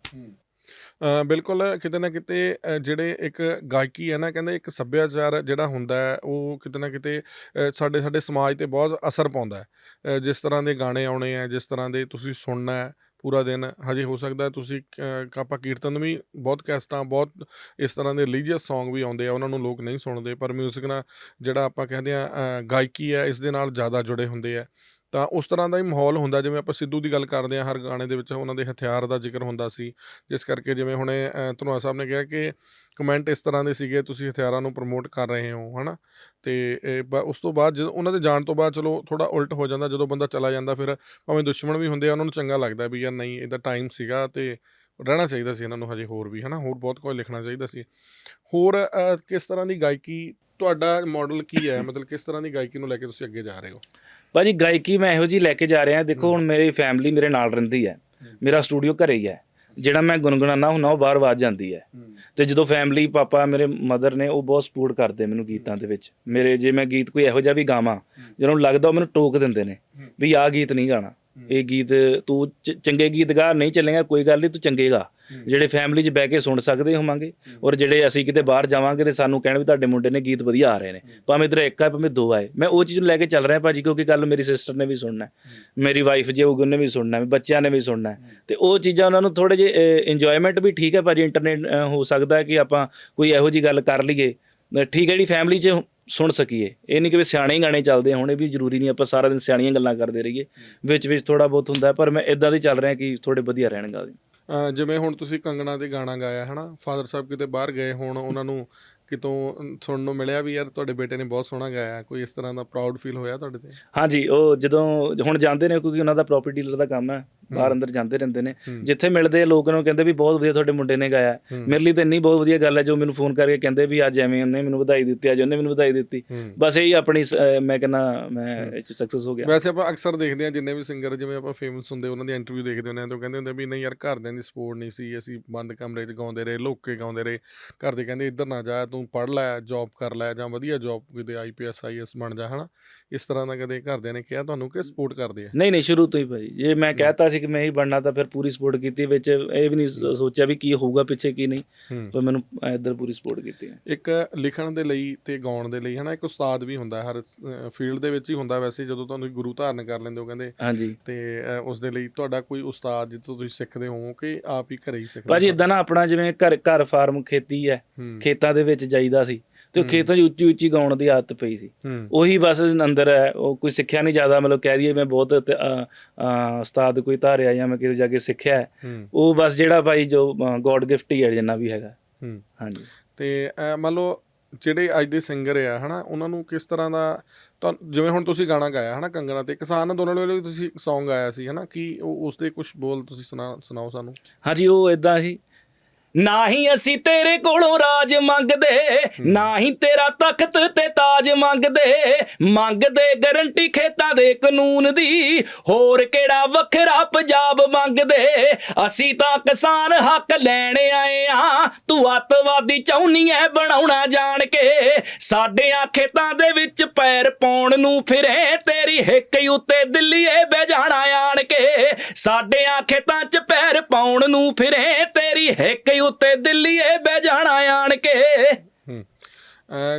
ਅ, ਬਿਲਕੁਲ ਕਿਤੇ ਨਾ ਕਿਤੇ ਅ, ਜਿਹੜੇ ਇੱਕ ਗਾਇਕੀ ਹੈ ਨਾ ਕਹਿੰਦੇ ਇੱਕ ਸੱਭਿਆਚਾਰ ਜਿਹੜਾ ਹੁੰਦਾ ਹੈ ਉਹ ਕਿਤੇ ਨਾ ਕਿਤੇ ਅ, ਸਾਡੇ ਸਾਡੇ ਸਮਾਜ ਤੇ ਬਹੁਤ ਅਸਰ ਪਾਉਂਦਾ ਹੈ। ਅ, ਜਿਸ ਤਰ੍ਹਾਂ ਦੇ ਗਾਣੇ ਆਉਣੇ ਆ ਜਿਸ ਤਰ੍ਹਾਂ ਦੇ ਤੁਸੀਂ ਸੁਣਨਾ ਹੈ ਪੂਰਾ ਦਿਨ ਹਜੇ ਹੋ ਸਕਦਾ ਹੈ ਤੁਸੀਂ ਅ, ਆਪਾਂ ਕੀਰਤਨ ਵੀ ਬਹੁਤ ਕੈਸਟਾਂ ਬਹੁਤ ਇਸ ਤਰ੍ਹਾਂ ਦੇ ਰਿਲੀਜੀਅਸ Song ਵੀ ਆਉਂਦੇ ਆ ਉਹਨਾਂ ਨੂੰ ਲੋਕ ਨਹੀਂ ਸੁਣਦੇ ਪਰ 뮤직 ਨਾਲ ਜਿਹੜਾ ਆਪਾਂ ਕਹਿੰਦੇ ਆ ਅ, ਗਾਇਕੀ ਹੈ ਇਸ ਦੇ ਨਾਲ ਜ਼ਿਆਦਾ ਜੁੜੇ ਹੁੰਦੇ ਆ। ਤਾਂ ਉਸ ਤਰ੍ਹਾਂ ਦਾ ਹੀ ਮਾਹੌਲ ਹੁੰਦਾ ਜਿਵੇਂ ਆਪਾਂ ਸਿੱਧੂ ਦੀ ਗੱਲ ਕਰਦੇ ਆ ਹਰ ਗਾਣੇ ਦੇ ਵਿੱਚ ਉਹਨਾਂ ਦੇ ਹਥਿਆਰ ਦਾ ਜ਼ਿਕਰ ਹੁੰਦਾ ਸੀ। ਜਿਸ ਕਰਕੇ ਜਿਵੇਂ ਹੁਣੇ ਅ, ਧਨੋਆ ਸਾਹਿਬ ਨੇ ਕਿਹਾ ਕਿ ਕਮੈਂਟ ਇਸ ਤਰ੍ਹਾਂ ਦੇ ਸੀਗੇ ਤੁਸੀਂ ਹਥਿਆਰਾਂ ਨੂੰ ਪ੍ਰਮੋਟ ਕਰ ਰਹੇ ਹੋ ਹਨਾ? ਤੇ ਇਹ ਉਸ ਤੋਂ ਬਾਅਦ ਜਦੋਂ ਉਹਨਾਂ ਦੇ ਜਾਣ ਤੋਂ ਬਾਅਦ ਚਲੋ ਥੋੜਾ ਉਲਟ ਹੋ ਜਾਂਦਾ ਜਦੋਂ ਬੰਦਾ ਚਲਾ ਜਾਂਦਾ ਫਿਰ ਭਾਵੇਂ ਦੁਸ਼ਮਣ ਵੀ ਹੁੰਦੇ ਆ ਉਹਨਾਂ ਨੂੰ ਚੰਗਾ ਲੱਗਦਾ ਵੀ ਯਾਰ ਨਹੀਂ ਇਹਦਾ ਟਾਈਮ ਸੀਗਾ ਤੇ ਰਹਿਣਾ ਚਾਹੀਦਾ ਸੀ ਇਹਨਾਂ ਨੂੰ ਹਜੇ ਹੋਰ ਵੀ ਹਨਾ? ਹੋਰ ਬਹੁਤ ਕੁਝ ਲਿਖਣਾ ਚਾਹੀਦਾ ਸੀ। ਹੋਰ ਕਿਸ ਤਰ੍ਹਾਂ ਦੀ ਗਾਇਕੀ ਤੁਹਾਡਾ ਮਾਡਲ ਕੀ ਹੈ? ਮਤਲਬ ਕਿਸ ਤਰ੍ਹਾਂ ਦੀ ਗਾਇਕੀ ਨੂੰ ਲੈ ਕੇ ਤੁਸੀਂ ਅੱਗੇ ਜਾ ਰਹੇ ਹੋ? ਭਾਜੀ ਗਾਇਕੀ ਮੈਂ ਇਹੋ ਜੀ ਲੈ ਕੇ ਜਾ ਰਿਹਾ ਦੇਖੋ ਹੁਣ ਮੇਰੀ ਫੈਮਿਲੀ ਮੇਰੇ ਨਾਲ ਰਹਿੰਦੀ ਹੈ। ਮੇਰਾ ਸਟੂਡੀਓ ਘਰੇ ਹੀ ਹੈ। ਜਿਹੜਾ ਮੈਂ ਗੁੰਗਣਾਨਾ ਹੁੰਦਾ ਉਹ ਬਾਹਰ ਆਵਾਜ਼ ਜਾਂਦੀ ਹੈ। ਤੇ ਜਦੋਂ ਫੈਮਿਲੀ ਪਾਪਾ ਮੇਰੇ ਮਦਰ ਨੇ ਉਹ ਬਹੁਤ ਸਪੋਰਟ ਕਰਦੇ ਮੈਨੂੰ ਗੀਤਾਂ ਦੇ ਵਿੱਚ। ਮੇਰੇ ਜੇ ਮੈਂ ਗੀਤ ਕੋਈ ਇਹੋ ਜਿਹਾ ਵੀ ਗਾਵਾਂ ਜਦੋਂ ਲੱਗਦਾ ਉਹ ਮੈਨੂੰ ਟੋਕ ਦਿੰਦੇ ਨੇ ਵੀ ਆਹ ਗੀਤ ਨਹੀਂ ਗਾਣਾ। ਇਹ ਗੀਤ ਤੂੰ ਚੰਗੇ ਗੀਤ ਗਾ ਨਹੀਂ ਚੱਲੇਗਾ ਕੋਈ ਗੱਲ ਨਹੀਂ ਤੂੰ ਚੰਗੇ ਗਾ ਜਿਹੜੇ ਫੈਮਿਲੀ 'ਚ ਬਹਿ ਕੇ ਸੁਣ ਸਕਦੇ ਹੋਵਾਂਗੇ ਔਰ ਜਿਹੜੇ ਅਸੀਂ ਕਿਤੇ ਬਾਹਰ ਜਾਵਾਂਗੇ ਤੇ ਸਾਨੂੰ ਕਹਿਣ ਵੀ ਤੁਹਾਡੇ ਮੁੰਡੇ ਨੇ ਗੀਤ ਵਧੀਆ ਆ ਰਹੇ ਨੇ। ਭਾਵੇਂ ਇਧਰ ਇੱਕ ਆ ਭਾਵੇਂ ਦੋ ਆਏ ਮੈਂ ਉਹ ਚੀਜ਼ ਨੂੰ ਲੈ ਕੇ ਚੱਲ ਰਿਹਾ ਭਾਜੀ ਕਿਉਂਕਿ ਕੱਲ ਮੇਰੀ ਸਿਸਟਰ ਨੇ ਵੀ ਸੁਣਨਾ ਮੇਰੀ ਵਾਈਫ ਜੇ ਹੋਊਗੀ ਉਹਨੇ ਵੀ ਸੁਣਨਾ ਹੈ ਬੱਚਿਆਂ ਨੇ ਵੀ ਸੁਣਨਾ ਤੇ ਉਹ ਚੀਜ਼ਾਂ ਉਹਨਾਂ ਨੂੰ ਥੋੜੇ ਜਿਹੇ ਇੰਜੋਇਮੈਂਟ ਵੀ ਠੀਕ ਹੈ ਭਾਜੀ ਇੰਟਰਨੈਟ ਹੋ ਸਕਦਾ ਹੈ ਕਿ ਆਪਾਂ ਕੋਈ ਇਹੋ ਜੀ ਗੱਲ ਕਰ ਲਈਏ। ਠੀਕ ਹੈ ਜਿਹੜੀ ਫੈਮਿਲੀ 'ਚ ਸੁਣ ਸਕੀਏ। ਇਹ ਨਹੀਂ ਕਿ ਵੀ ਸਿਆਣੇ ਗਾਣੇ ਚੱਲਦੇ ਹੋਣ ਇਹ ਵੀ ਜ਼ਰੂਰੀ ਨਹੀਂ ਆਪਾਂ ਸਾਰਾ ਦਿਨ ਸਿਆਣੀਆਂ ਗੱਲਾਂ ਕਰਦੇ ਰਹੀਏ। ਵਿੱਚ ਵਿੱਚ ਥੋੜਾ ਬਹੁਤ ਹੁੰਦਾ ਪਰ ਮੈਂ ਇਦਾਂ ਦੀ ਚੱਲ ਰਿਹਾ ਕਿ ਥੋੜੇ ਵਧੀਆ ਰਹਿਣ ਗਾ ਜਿਵੇਂ ਹੁਣ ਤੁਸੀਂ ਕੰਗਣਾ ਦੇ ਗਾਣਾ ਗਾਇਆ, ਹਨਾ? ਫਾਦਰ ਸਾਹਿਬ ਕਿਤੇ ਬਾਹਰ ਗਏ ਹੋਣ, ਉਹਨਾਂ ਨੂੰ ਕਿਤੋਂ ਸੁਣਨ ਨੂੰ ਮਿਲਿਆ ਵੀ ਯਾਰ ਤੁਹਾਡੇ ਬੇਟੇ ਨੇ ਬਹੁਤ ਸੋਹਣਾ ਗਾਇਆ ਕੋਈ ਇਸ ਤਰ੍ਹਾਂ ਦਾ ਪ੍ਰਾਊਡ ਫੀਲ ਹੋਇਆ ਤੁਹਾਡੇ ਤੇ? ਹਾਂਜੀ ਉਹ ਜਦੋਂ ਹੁਣ ਜਾਂਦੇ ਨੇ ਕਿਉਂਕਿ ਉਹਨਾਂ ਦਾ ਪ੍ਰਾਪਰਟੀ ਡੀਲਰ ਦਾ ਕੰਮ ਹੈ ਬਾਹਰ ਅੰਦਰ ਜਾਂਦੇ ਰਹਿੰਦੇ ਨੇ। ਜਿੱਥੇ ਮਿਲਦੇ ਆ ਲੋਕ ਨੂੰ ਕਹਿੰਦੇ ਵੀ ਬਹੁਤ ਵਧੀਆ ਤੁਹਾਡੇ ਮੁੰਡੇ ਨੇ ਗਾਇਆ। ਮੇਰੇ ਲਈ ਤਾਂ ਇੰਨੀ ਬਹੁਤ ਵਧੀਆ ਗੱਲ ਹੈ ਜੋ ਮੈਨੂੰ ਫੋਨ ਕਰਕੇ ਕਹਿੰਦੇ ਵੀ ਅੱਜ ਐਵੇਂ ਉਹਨੇ ਮੈਨੂੰ ਵਧਾਈ ਦਿੱਤੀ ਅੱਜ ਉਹਨੇ ਮੈਨੂੰ ਵਧਾਈ ਦਿੱਤੀ। ਬਸ ਇਹੀ ਆਪਣੀ ਮੈਂ ਕਹਿੰਦਾ ਮੈਂ ਇਹ ਚ ਸਕਸੈਸ ਹੋ ਗਿਆ। ਵੈਸੇ ਆਪਾਂ ਅਕਸਰ ਦੇਖਦੇ ਹਾਂ ਜਿੰਨੇ ਵੀ ਸਿੰਗਰ ਜਿਵੇਂ ਆਪਾਂ ਫੇਮਸ ਹੁੰਦੇ ਉਹਨਾਂ ਦੀ ਇੰਟਰਵਿਊ ਦੇਖਦੇ ਹੁੰਦੇ ਆ ਤਾਂ ਕਹਿੰਦੇ ਹੁੰਦੇ ਵੀ ਨਹੀਂ ਯਾਰ ਘਰਦਿਆਂ ਦੀ ਸਪੋਰਟ ਨਹੀਂ ਸੀ ਅਸੀਂ ਬੰਦ ਕਮਰੇ 'ਚ ਗਾਉਂਦੇ ਰਹੇ ਲੁੱਕ ਗਾਉਂਦੇ ਰਹੇ। ਘਰ ਦੇ ਕਹਿੰਦੇ ਇੱਧਰ ਨਾ ਜਾ ਤੂੰ ਪੜ੍ਹ ਲੈ ਜੌਬ ਕਰ ਲੈ ਜਾਂ ਵਧੀਆ ਜੌਬ ਕਿਤੇ ਆਈਪੀਐਸ ਆਈਐਸ ਬਣ ਜਾ ਹਨਾ? ਇਸ ਤਰ੍ਹਾਂ ਦਾ ਕਦੇ ਘਰਦਿਆਂ ਨੇ ਕਿਹਾ ਤੁਹਾਨੂੰ ਕਿ ਸਪੋਰਟ ਕਰਦੇ ਆ? ਨਹੀਂ ਨਹੀਂ ਸ਼ੁਰੂ ਤੋਂ ਹੀ ਭਾਈ। ਜੇ ਮੈਂ ਕਹਿਤਾ ਸੀ ਕਿ ਮੈਂ ਹੀ ਬਣਨਾ ਤਾਂ ਫਿਰ ਪੂਰੀ ਸਪੋਰਟ ਕੀਤੀ ਵਿੱਚ ਇਹ ਵੀ ਨਹੀਂ ਸੋਚਿਆ ਵੀ ਕੀ ਹੋਊਗਾ ਪਿੱਛੇ ਕੀ ਨਹੀਂ ਪਰ ਮੈਨੂੰ ਇੱਧਰ ਪੂਰੀ ਸਪੋਰਟ ਕੀਤੀ ਹੈ। ਇੱਕ ਲਿਖਣ ਦੇ ਲਈ ਤੇ ਗਾਉਣ ਦੇ ਲਈ ਹਨਾ ਇੱਕ ਉਸਤਾਦ ਵੀ ਹੁੰਦਾ ਹਰ ਫੀਲਡ ਦੇ ਵਿੱਚ ਹੀ ਹੁੰਦਾ ਵੈਸੇ ਜਦੋਂ ਤੁਹਾਨੂੰ ਗੁਰੂ ਧਾਰਨ ਕਰ ਲੈਂਦੇ ਹੋ ਕਹਿੰਦੇ ਹਾਂਜੀ। ਤੇ ਉਸ ਦੇ ਲਈ ਤੁਹਾਡਾ ਕੋਈ ਉਸਤਾਦ ਜਿੱਥੋਂ ਤੁਸੀਂ ਸਿੱਖਦੇ ਹੋ ਕਿ ਆਪ ਹੀ ਘਰੇ ਹੀ ਸਿੱਖਦੇ ਭਾਜੀ? ਇਦਾਂ ਨਾ ਆਪਣਾ ਜਿਵੇਂ ਘਰ ਘਰ ਫਾਰਮ ਖੇਤੀ ਹੂੰ। ਖੇਤਾਂ ਦੇ ਵਿੱਚ ਜਾਈਦਾ ਸੀ ਤੇ ਉਹ ਖੇਤਾਂ 'ਚ ਉੱਚੀ ਉੱਚੀ ਗਾਉਣ ਦੀ ਆਦਤ ਪਈ ਸੀ। ਉਹੀ ਬਸ ਅੰਦਰ ਹੈ ਉਹ ਕੋਈ ਸਿੱਖਿਆ ਨਹੀਂ ਜ਼ਿਆਦਾ ਮਤਲਬ ਕਹਿ ਦਈਏ ਮੈਂ ਬਹੁਤ ਉਸਤਾਦ ਕੋਈ ਧਾਰਿਆ ਜਾਂ ਮੈਂ ਕਿਤੇ ਜਾ ਕੇ ਸਿੱਖਿਆ ਉਹ ਬਸ ਜਿਹੜਾ ਭਾਈ ਜੋ ਗੋਡ ਗਿਫਟ ਹੀ ਹੈ ਜਿੰਨਾ ਵੀ ਹੈਗਾ। ਹਾਂਜੀ। ਤੇ ਮੰਨ ਲਓ ਜਿਹੜੇ ਅੱਜ ਦੇ ਸਿੰਗਰ ਆ ਹਨਾ ਉਹਨਾਂ ਨੂੰ ਕਿਸ ਤਰ੍ਹਾਂ ਦਾ ਤਾਂ ਜਿਵੇਂ ਹੁਣ ਤੁਸੀਂ ਗਾਣਾ ਗਾਇਆ ਹਨਾ ਕੰਗਣਾ ਤੇ ਕਿਸਾਨ ਅੰਦੋਲਨ ਵੇਲੇ ਤੁਸੀਂ ਇੱਕ Song ਗਾਇਆ ਸੀ ਹਨਾ ਕੀ ਉਸ ਦੇ ਕੁਝ ਬੋਲ ਤੁਸੀਂ ਸੁਣਾ ਸੁਣਾਓ ਸਾਨੂੰ? ਹਾਂਜੀ ਉਹ ਇਦਾਂ ਸੀ ਨਾ ਹੀ ਅਸੀਂ ਤੇਰੇ ਕੋਲੋਂ ਰਾਜ ਮੰਗਦੇ ਨਾ ਹੀ ਤੇਰਾ ਤਖਤ ਤੇ ਤਾਜ ਮੰਗਦੇ ਮੰਗਦੇ ਗਰੰਟੀ ਖੇਤਾਂ ਦੇ ਕਾਨੂੰਨ ਦੀ ਹੋਰ ਕਿਹੜਾ ਵੱਖਰਾ ਪੰਜਾਬ ਮੰਗਦੇ? ਅਸੀਂ ਤਾਂ ਕਿਸਾਨ ਹੱਕ ਲੈਣ ਆਏ ਆ ਤੂੰ ਅੱਤਵਾਦੀ ਚਾਹੁੰਨੀ ਐ ਬਣਾਉਣਾ ਜਾਣ ਕੇ। ਸਾਡਿਆਂ ਖੇਤਾਂ ਦੇ ਵਿੱਚ ਪੈਰ ਪਾਉਣ ਨੂੰ ਫਿਰੇ ਤੇਰੀ ਹਿੱਕ ਉੱਤੇ ਦਿੱਲੀਏ ਬਹਿ ਜਾਣਾ ਆਣ ਕੇ। ਸਾਡਿਆਂ ਖੇਤਾਂ 'ਚ ਪੈਰ ਪਾਉਣ ਨੂੰ ਫਿਰੇ ਤੇਰੀ ਹਿੱਕ ਉੱਤੇ ਦਿੱਲੀਏ ਬਹਿ ਜਾਣਾ ਆਣ ਕੇ।